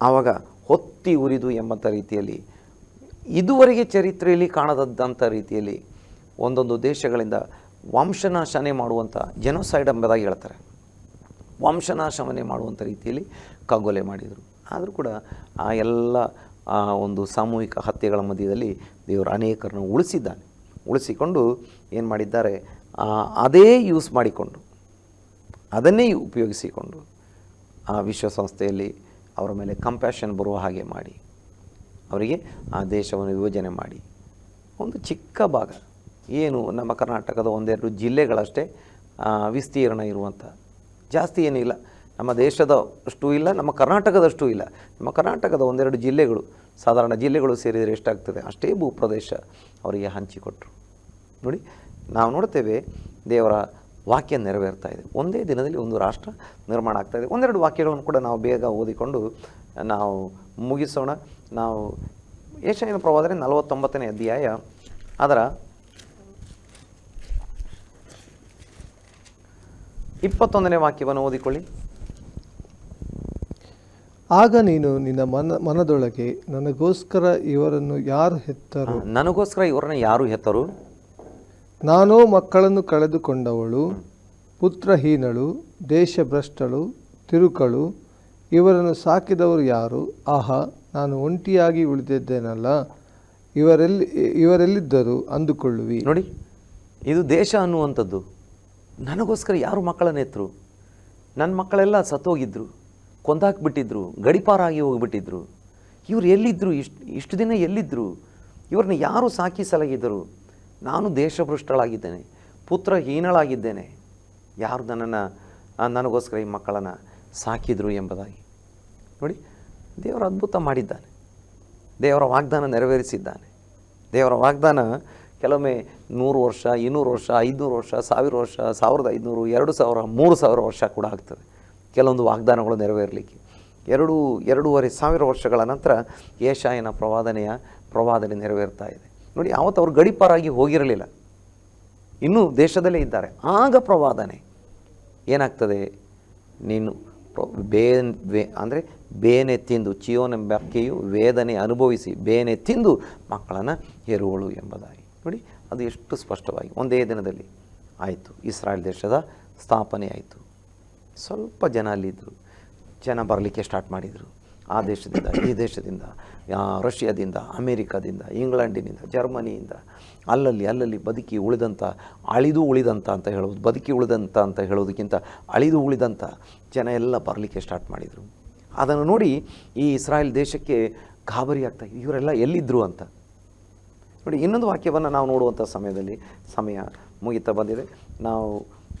ಆವಾಗ ಹೊತ್ತಿ ಉರಿದು ಎಂಬಂಥ ರೀತಿಯಲ್ಲಿ ಇದುವರೆಗೆ ಚರಿತ್ರೆಯಲ್ಲಿ ಕಾಣದಂಥ ರೀತಿಯಲ್ಲಿ ಒಂದೊಂದು ದೇಶಗಳಿಂದ ವಂಶನಾಶನೆ ಮಾಡುವಂಥ ಜನೋಸೈಡ್ ಎಂಬುದಾಗಿ ಹೇಳ್ತಾರೆ. ವಂಶನಾಶವನ್ನೇ ಮಾಡುವಂಥ ರೀತಿಯಲ್ಲಿ ಕಗ್ಗೊಲೆ ಮಾಡಿದರು. ಆದರೂ ಕೂಡ ಆ ಎಲ್ಲ ಒಂದು ಸಾಮೂಹಿಕ ಹತ್ಯೆಗಳ ಮಧ್ಯದಲ್ಲಿ ದೇವರು ಅನೇಕರನ್ನು ಉಳಿಸಿದ್ದಾನೆ. ಉಳಿಸಿಕೊಂಡು ಏನು ಮಾಡಿದ್ದಾರೆ? ಅದೇ ಯೂಸ್ ಮಾಡಿಕೊಂಡು, ಅದನ್ನೇ ಉಪಯೋಗಿಸಿಕೊಂಡು ಆ ವಿಶ್ವಸಂಸ್ಥೆಯಲ್ಲಿ ಅವರ ಮೇಲೆ ಕಂಪ್ಯಾಷನ್ ಬರುವ ಹಾಗೆ ಮಾಡಿ ಅವರಿಗೆ ಆ ದೇಶವನ್ನು ವಿಭಜನೆ ಮಾಡಿ. ಒಂದು ಚಿಕ್ಕ ಭಾಗ. ಏನು ನಮ್ಮ ಕರ್ನಾಟಕದ ಒಂದೆರಡು ಜಿಲ್ಲೆಗಳಷ್ಟೇ ವಿಸ್ತೀರ್ಣ ಇರುವಂಥ ಜಾಸ್ತಿ ಏನಿಲ್ಲ. ನಮ್ಮ ದೇಶದ ಅಷ್ಟು ಇಲ್ಲ, ನಮ್ಮ ಕರ್ನಾಟಕದಷ್ಟು ಇಲ್ಲ. ನಮ್ಮ ಕರ್ನಾಟಕದ ಒಂದೆರಡು ಜಿಲ್ಲೆಗಳು, ಸಾಧಾರಣ ಜಿಲ್ಲೆಗಳು ಸೇರಿದರೆ ಎಷ್ಟಾಗ್ತದೆ? ಅಷ್ಟೇ ಭೂಪ್ರದೇಶ ಅವರಿಗೆ ಹಂಚಿಕೊಟ್ರು. ನೋಡಿ, ನಾವು ನೋಡ್ತೇವೆ ದೇವರ ವಾಕ್ಯ ನೆರವೇರ್ತಾ ಇದೆ. ಒಂದೇ ದಿನದಲ್ಲಿ ಒಂದು ರಾಷ್ಟ್ರ ನಿರ್ಮಾಣ ಆಗ್ತಾ ಇದೆ. ಒಂದೆರಡು ವಾಕ್ಯಗಳನ್ನು ಕೂಡ ನಾವು ಬೇಗ ಓದಿಕೊಂಡು ನಾವು ಮುಗಿಸೋಣ. ನಾವು ಏಷಾಯನ ಪ್ರವಾದನೆ ನಲವತ್ತೊಂಬತ್ತನೇ ಅಧ್ಯಾಯ. ಅದರ ಇಪ್ಪತ್ತೊಂದನೇ ವಾಕ್ಯವನ್ನು ಓದಿಕೊಳ್ಳಿ. ಆಗ ನೀನು ನಿನ್ನ ಮನ ಮನದೊಳಗೆ ನನಗೋಸ್ಕರ ಇವರನ್ನು ಯಾರು ಹೆತ್ತರು? ನನಗೋಸ್ಕರ ಇವರನ್ನ ಯಾರು ಹೆತ್ತರು? ನಾನೋ ಮಕ್ಕಳನ್ನು ಕಳೆದುಕೊಂಡವಳು ಪುತ್ರಹೀನಳು ದೇಶಭ್ರಷ್ಟಳು ತಿರುಕಳು ಇವರನ್ನು ಸಾಕಿದವರು ಯಾರು? ಆಹಾ ನಾನು ಒಂಟಿಯಾಗಿ ಉಳಿದಿದ್ದೇನಲ್ಲ, ಇವರೆಲ್ಲಿ, ಇವರೆಲ್ಲಿದ್ದರು ಅಂದುಕೊಳ್ಳುವಿ. ನೋಡಿ, ಇದು ದೇಶ ಅನ್ನುವಂಥದ್ದು. ನನಗೋಸ್ಕರ ಯಾರು ಮಕ್ಕಳನ್ನ ಎತ್ತರು ನನ್ನ ಮಕ್ಕಳೆಲ್ಲ ಸತ್ತೋಗಿದ್ರು, ಕೊಂದಾಕ್ಬಿಟ್ಟಿದ್ರು, ಗಡಿಪಾರಾಗಿ ಹೋಗಿಬಿಟ್ಟಿದ್ರು. ಇವ್ರು ಎಲ್ಲಿದ್ದರು ಇಷ್ಟು ಇಷ್ಟು ದಿನ ಎಲ್ಲಿದ್ದರು ಇವ್ರನ್ನ ಯಾರು ಸಾಕಿ ಸಲಗಿದರು? ನಾನು ದೇಶಭ್ರಷ್ಟಳಾಗಿದ್ದೇನೆ ಪುತ್ರ ಹೀನಳಾಗಿದ್ದೇನೆ ಯಾರು ನನ್ನನ್ನು ನನಗೋಸ್ಕರ ಈ ಮಕ್ಕಳನ್ನು ಸಾಕಿದ್ರು ಎಂಬುದಾಗಿ. ನೋಡಿ ದೇವರ ಅದ್ಭುತ ಮಾಡಿದ್ದಾನೆ. ದೇವರ ವಾಗ್ದಾನ ನೆರವೇರಿಸಿದ್ದಾನೆ. ದೇವರ ವಾಗ್ದಾನ ಕೆಲವೊಮ್ಮೆ ನೂರು ವರ್ಷ, ಇನ್ನೂರು ವರ್ಷ, ಐದುನೂರು ವರ್ಷ, ಸಾವಿರ ವರ್ಷ, ಸಾವಿರದ ಐದುನೂರು, ಎರಡು ಸಾವಿರ, ಮೂರು ಸಾವಿರ ವರ್ಷ ಕೂಡ ಆಗ್ತದೆ. ಕೆಲವೊಂದು ವಾಗ್ದಾನಗಳು ನೆರವೇರಲಿಕ್ಕೆ. ಎರಡು, ಎರಡೂವರೆ ಸಾವಿರ ವರ್ಷಗಳ ನಂತರ ಏಷಾಯನ ಪ್ರವಾದನೆಯ ಪ್ರವಾದನೆ ನೆರವೇರ್ತಾ ಇದೆ. ನೋಡಿ, ಯಾವತ್ತು ಅವರು ಗಡಿಪಾರಾಗಿ ಹೋಗಿರಲಿಲ್ಲ. ಇನ್ನೂ ದೇಶದಲ್ಲೇ ಇದ್ದಾರೆ. ಆಗ ಪ್ರವಾದನೆ ಏನಾಗ್ತದೆ? ನೀನು ಬೇನ್ ಬೇ ಅಂದರೆ ಬೇನೆ ತಿಂದು ಚಿಯೋನೆಂಬಕ್ಕೆಯು ವೇದನೆ ಅನುಭವಿಸಿ ಬೇನೆ ತಿಂದು ಮಕ್ಕಳನ್ನು ಹೆರುವಳು ಎಂಬುದಾಗಿ. ನೋಡಿ, ಅದು ಎಷ್ಟು ಸ್ಪಷ್ಟವಾಗಿ. ಒಂದೇ ದಿನದಲ್ಲಿ ಆಯಿತು. ಇಸ್ರಾಯೇಲ್ ದೇಶದ ಸ್ಥಾಪನೆ ಆಯಿತು. ಸ್ವಲ್ಪ ಜನ ಅಲ್ಲಿದ್ದರು. ಜನ ಬರಲಿಕ್ಕೆ ಸ್ಟಾರ್ಟ್ ಮಾಡಿದರು. ಆ ದೇಶದಿಂದ, ಈ ದೇಶದಿಂದ ರಷ್ಯಾದಿಂದ, ಅಮೇರಿಕಾದಿಂದ, ಇಂಗ್ಲೆಂಡಿನಿಂದ, ಜರ್ಮನಿಯಿಂದ, ಅಲ್ಲಲ್ಲಿ ಅಲ್ಲಲ್ಲಿ ಬದುಕಿ ಉಳಿದಂಥ, ಅಳಿದು ಉಳಿದಂಥ ಅಂತ ಹೇಳೋದು, ಬದುಕಿ ಉಳಿದಂಥ ಅಂತ ಹೇಳೋದಕ್ಕಿಂತ ಅಳಿದು ಉಳಿದಂಥ ಜನ ಎಲ್ಲ ಬರಲಿಕ್ಕೆ ಸ್ಟಾರ್ಟ್ ಮಾಡಿದರು. ಅದನ್ನು ನೋಡಿ ಈ ಇಸ್ರಾಯೇಲ್ ದೇಶಕ್ಕೆ ಗಾಬರಿ ಆಗ್ತಾ ಇವರೆಲ್ಲ ಎಲ್ಲಿದ್ದರು ಅಂತ. ನೋಡಿ, ಇನ್ನೊಂದು ವಾಕ್ಯವನ್ನು ನಾವು ನೋಡುವಂಥ ಸಮಯದಲ್ಲಿ, ಸಮಯ ಮುಗಿತಾ ಬಂದಿದೆ. ನಾವು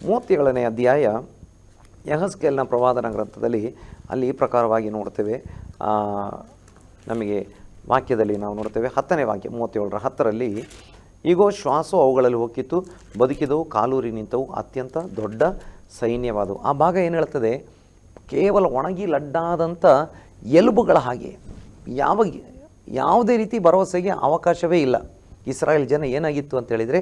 ಮೂವತ್ತೇಳನೇ ಅಧ್ಯಾಯ ಯಹಸ್ಕೇಲ್ನ ಪ್ರವಾದನ ಗ್ರಂಥದಲ್ಲಿ ಅಲ್ಲಿ ಈ ಪ್ರಕಾರವಾಗಿ ನೋಡ್ತೇವೆ. ನಮಗೆ ವಾಕ್ಯದಲ್ಲಿ ನಾವು ನೋಡ್ತೇವೆ ಹತ್ತನೇ ವಾಕ್ಯ ಮೂವತ್ತೇಳರ ಹತ್ತರಲ್ಲಿ ಈಗೋ ಶ್ವಾಸವು ಅವುಗಳಲ್ಲಿ ಹೋಗಿತ್ತು ಬದುಕಿದವು, ಕಾಲೂರಿ ನಿಂತವು, ಅತ್ಯಂತ ದೊಡ್ಡ ಸೈನ್ಯವಾದವು. ಆ ಭಾಗ ಏನು ಹೇಳ್ತದೆ? ಕೇವಲ ಒಣಗಿ ಲಡ್ಡಾದಂಥ ಎಲುಬುಗಳ ಹಾಗೆ. ಯಾವ, ಯಾವುದೇ ರೀತಿ ಭರವಸೆಗೆ ಅವಕಾಶವೇ ಇಲ್ಲ. ಇಸ್ರಾಯೇಲ್ ಜನ ಏನಾಗಿತ್ತು ಅಂತ ಹೇಳಿದರೆ,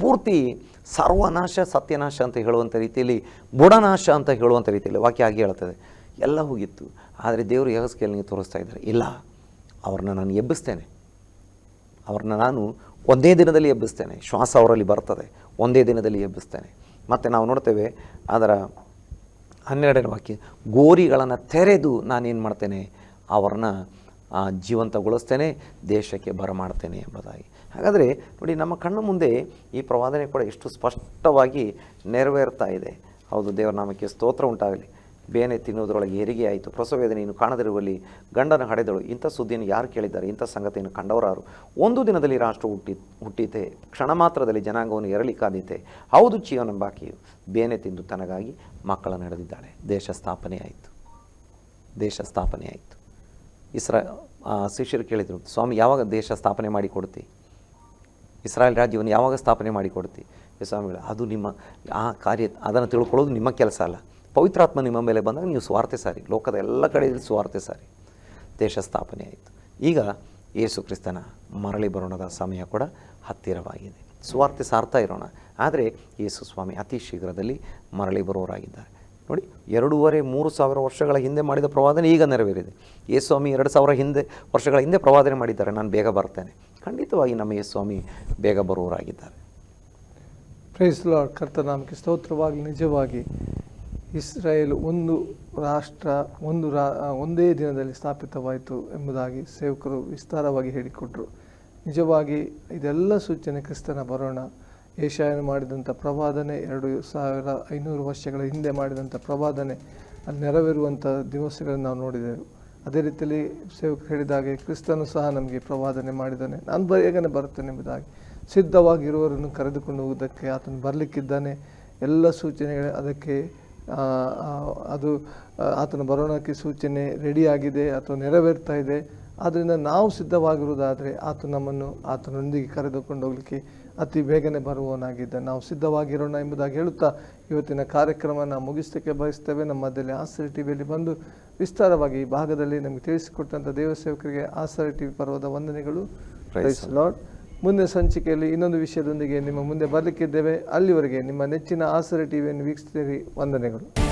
ಪೂರ್ತಿ ಸರ್ವನಾಶ, ಸತ್ಯನಾಶ ಅಂತ ಹೇಳುವಂಥ ರೀತಿಯಲ್ಲಿ ಬುಡನಾಶ ಅಂತ ಹೇಳುವಂಥ ರೀತಿಯಲ್ಲಿ ವಾಕ್ಯ ಆಗಿ ಹೇಳ್ತದೆ. ಎಲ್ಲ ಹೋಗಿತ್ತು. ಆದರೆ ದೇವರು ಯಹಸ್ಕೇಲ್ನಿಗೆ ತೋರಿಸ್ತಾ ಇದ್ದಾರೆ. ಇಲ್ಲ, ಅವ್ರನ್ನ ನಾನು ಎಬ್ಬಿಸ್ತೇನೆ. ಅವ್ರನ್ನ ನಾನು ಒಂದೇ ದಿನದಲ್ಲಿ ಎಬ್ಬಿಸ್ತೇನೆ. ಶ್ವಾಸ ಅವರಲ್ಲಿ ಬರ್ತದೆ. ಒಂದೇ ದಿನದಲ್ಲಿ ಎಬ್ಬಿಸ್ತೇನೆ. ಮತ್ತು ನಾವು ನೋಡ್ತೇವೆ ಅದರ ಹನ್ನೆರಡನೇ ವಾಕ್ಯ, ಗೋರಿಗಳನ್ನು ತೆರೆದು ನಾನೇನು ಮಾಡ್ತೇನೆ? ಅವ್ರನ್ನ ಜೀವಂತಗೊಳಿಸ್ತೇನೆ, ದೇಶಕ್ಕೆ ಬರಮಾಡ್ತೇನೆ ಎಂಬುದಾಗಿ. ಹಾಗಾದರೆ ನೋಡಿ, ನಮ್ಮ ಕಣ್ಣು ಮುಂದೆ ಈ ಪ್ರವಾದನೆ ಕೂಡ ಎಷ್ಟು ಸ್ಪಷ್ಟವಾಗಿ ನೆರವೇರ್ತಾ ಇದೆ. ಹೌದು, ದೇವರ ನಾಮಕ್ಕೆ ಸ್ತೋತ್ರ ಉಂಟಾಗಲಿ. ಬೇನೆ ತಿನ್ನುವುದರೊಳಗೆ ಹೆರಿಗೆ ಆಯಿತು. ಪ್ರಸವೇದನೆಯನ್ನು ಕಾಣದಿರುವಲ್ಲಿ ಗಂಡನ ಹಡೆದಳು. ಇಂಥ ಸುದ್ದಿಯನ್ನು ಯಾರು ಕೇಳಿದ್ದಾರೆ? ಇಂಥ ಸಂಗತಿಯನ್ನು ಕಂಡವರಾರು. ಒಂದು ದಿನದಲ್ಲಿ ರಾಷ್ಟ್ರ ಹುಟ್ಟಿ, ಹುಟ್ಟಿತೆ. ಕ್ಷಣ ಮಾತ್ರದಲ್ಲಿ ಜನಾಂಗವನ್ನು ಎರಳಿಕಾದೀತೆ ಹೌದು ಚಿಯೋನೆಂಬಾಕೆಯು ಬೇನೆ ತಿಂದು ತನಗಾಗಿ ಮಕ್ಕಳನ್ನು ನಡೆದಿದ್ದಾಳೆ. ದೇಶ ಸ್ಥಾಪನೆ ಆಯಿತು. ದೇಶ ಸ್ಥಾಪನೆ ಆಯಿತು. ಇಸ್ರಾ ಶಿಷ್ಯರು ಕೇಳಿದರು, ಸ್ವಾಮಿ, ಯಾವಾಗ ದೇಶ ಸ್ಥಾಪನೆ ಮಾಡಿ ಕೊಡ್ತಿ? ಇಸ್ರಾಯೇಲ್ ರಾಜ್ಯವನ್ನು ಯಾವಾಗ ಸ್ಥಾಪನೆ ಮಾಡಿ ಕೊಡ್ತಿ? ಸ್ವಾಮಿಗಳು, ಅದು ನಿಮ್ಮ, ಆ ಕಾರ್ಯ, ಅದನ್ನು ತಿಳ್ಕೊಳ್ಳೋದು ನಿಮ್ಮ ಕೆಲಸ ಅಲ್ಲ. ಪವಿತ್ರಾತ್ಮ ನಿಮ್ಮ ಮೇಲೆ ಬಂದಾಗ ನೀವು ಸ್ವಾರ್ಥ ಸಾರಿ, ಲೋಕದ ಎಲ್ಲ ಕಡೆಯಲ್ಲಿ ಸ್ವಾರ್ಥ ಸಾರಿ. ದೇಶ ಸ್ಥಾಪನೆ ಆಯಿತು. ಈಗ ಯೇಸು ಕ್ರಿಸ್ತನ ಮರಳಿ ಬರೋಣದ ಸಮಯ ಕೂಡ ಹತ್ತಿರವಾಗಿದೆ. ಸ್ವಾರ್ಥ ಸಾರ್ತಾ ಇರೋಣ. ಆದರೆ ಯೇಸು ಸ್ವಾಮಿ ಅತಿ ಶೀಘ್ರದಲ್ಲಿ ಮರಳಿ ಬರೋರಾಗಿದ್ದಾರೆ. ನೋಡಿ, ಎರಡೂವರೆ, ಮೂರು ಸಾವಿರ ವರ್ಷಗಳ ಹಿಂದೆ ಮಾಡಿದ ಪ್ರವಾದನೆ ಈಗ ನೆರವೇರಿದೆ. ಯೇಸು ಸ್ವಾಮಿ ಎರಡು ಸಾವಿರ ಹಿಂದೆ, ವರ್ಷಗಳ ಹಿಂದೆ ಪ್ರವಾದನೆ ಮಾಡಿದ್ದಾರೆ. ನಾನು ಬೇಗ ಬರ್ತೇನೆ. ಖಂಡಿತವಾಗಿ ನಮ್ಮ ಯೇಸು ಸ್ವಾಮಿ ಬೇಗ ಬರುವವರಾಗಿದ್ದಾರೆ. ಪ್ರೈಸ್ ಲಾರ್ಡ್ ಕರ್ತನಾಮಕ್ಕೆ ಸ್ತೋತ್ರವಾಗಿ ನಿಜವಾಗಿ ಇಸ್ರಾಯೇಲ್ ಒಂದು ರಾಷ್ಟ್ರ, ಒಂದು ರಾ ಒಂದೇ ದಿನದಲ್ಲಿ ಸ್ಥಾಪಿತವಾಯಿತು ಎಂಬುದಾಗಿ ಸೇವಕರು ವಿಸ್ತಾರವಾಗಿ ಹೇಳಿಕೊಟ್ರು. ನಿಜವಾಗಿ ಇದೆಲ್ಲ ಸೂಚನೆ ಕ್ರಿಸ್ತನ ಬರೋಣ. ಏಷಾಯನ ಮಾಡಿದಂಥ ಪ್ರವಾದನೆ ಎರಡು ಸಾವಿರ ಐನೂರು ವರ್ಷಗಳ ಹಿಂದೆ ಮಾಡಿದಂಥ ಪ್ರವಾದನೆ, ಅಲ್ಲಿ ನೆರವೇರುವಂಥ ದಿವಸಗಳನ್ನು ನಾವು ನೋಡಿದೆವು. ಅದೇ ರೀತಿಯಲ್ಲಿ ಸೇವಕರು ಹೇಳಿದಾಗೆ, ಕ್ರಿಸ್ತನು ಸಹ ನಮಗೆ ಪ್ರವಾದನೆ ಮಾಡಿದ್ದಾನೆ. ನಾನು ಬೇಗನೆ ಬರುತ್ತೇನೆ ಎಂಬುದಾಗಿ. ಸಿದ್ಧವಾಗಿರುವವರನ್ನು ಕರೆದುಕೊಂಡು ಹೋಗುವುದಕ್ಕೆ ಆತನು ಬರಲಿಕ್ಕಿದ್ದಾನೆ. ಎಲ್ಲ ಸೂಚನೆಗಳು ಅದಕ್ಕೆ ಅದು ಆತನ ಬರೋಣಕ್ಕೆ ಸೂಚನೆ ರೆಡಿಯಾಗಿದೆ ಅಥವಾ ನೆರವೇರ್ತಾ ಇದೆ. ಆದ್ದರಿಂದ ನಾವು ಸಿದ್ಧವಾಗಿರುವುದಾದರೆ ಆತ ನಮ್ಮನ್ನು, ಆತನೊಂದಿಗೆ ಕರೆದುಕೊಂಡು ಹೋಗಲಿಕ್ಕೆ ಅತಿ ಬೇಗನೆ ಬರುವವನಾಗಿದ್ದ ನಾವು ಸಿದ್ಧವಾಗಿರೋಣ ಎಂಬುದಾಗಿ ಹೇಳುತ್ತಾ ಇವತ್ತಿನ ಕಾರ್ಯಕ್ರಮವನ್ನು ಮುಗಿಸಲಿಕ್ಕೆ ಬಯಸ್ತೇವೆ. ನಮ್ಮದಲ್ಲಿ ಆಸರೆ ಟಿವಿಯಲ್ಲಿ ಬಂದು ವಿಸ್ತಾರವಾಗಿ ಈ ಭಾಗದಲ್ಲಿ ನಮಗೆ ತಿಳಿಸಿಕೊಟ್ಟಂಥ ದೇವಸೇವಕರಿಗೆ ಆಸರೆ ಟಿವಿ ಪರ್ವದ ವಂದನೆಗಳು. ಪ್ರೈಸ್ ಲಾರ್ಡ್ ಮುಂದೆ ಸಂಚಿಕೆಯಲ್ಲಿ ಇನ್ನೊಂದು ವಿಷಯದೊಂದಿಗೆ ನಿಮ್ಮ ಮುಂದೆ ಬರಲಿಕ್ಕಿದ್ದೇವೆ. ಅಲ್ಲಿವರೆಗೆ ನಿಮ್ಮ ನೆಚ್ಚಿನ ಆಸರೆ ಟಿವಿಯನ್ನು ವೀಕ್ಷಿಸಿರಿ. ವಂದನೆಗಳು.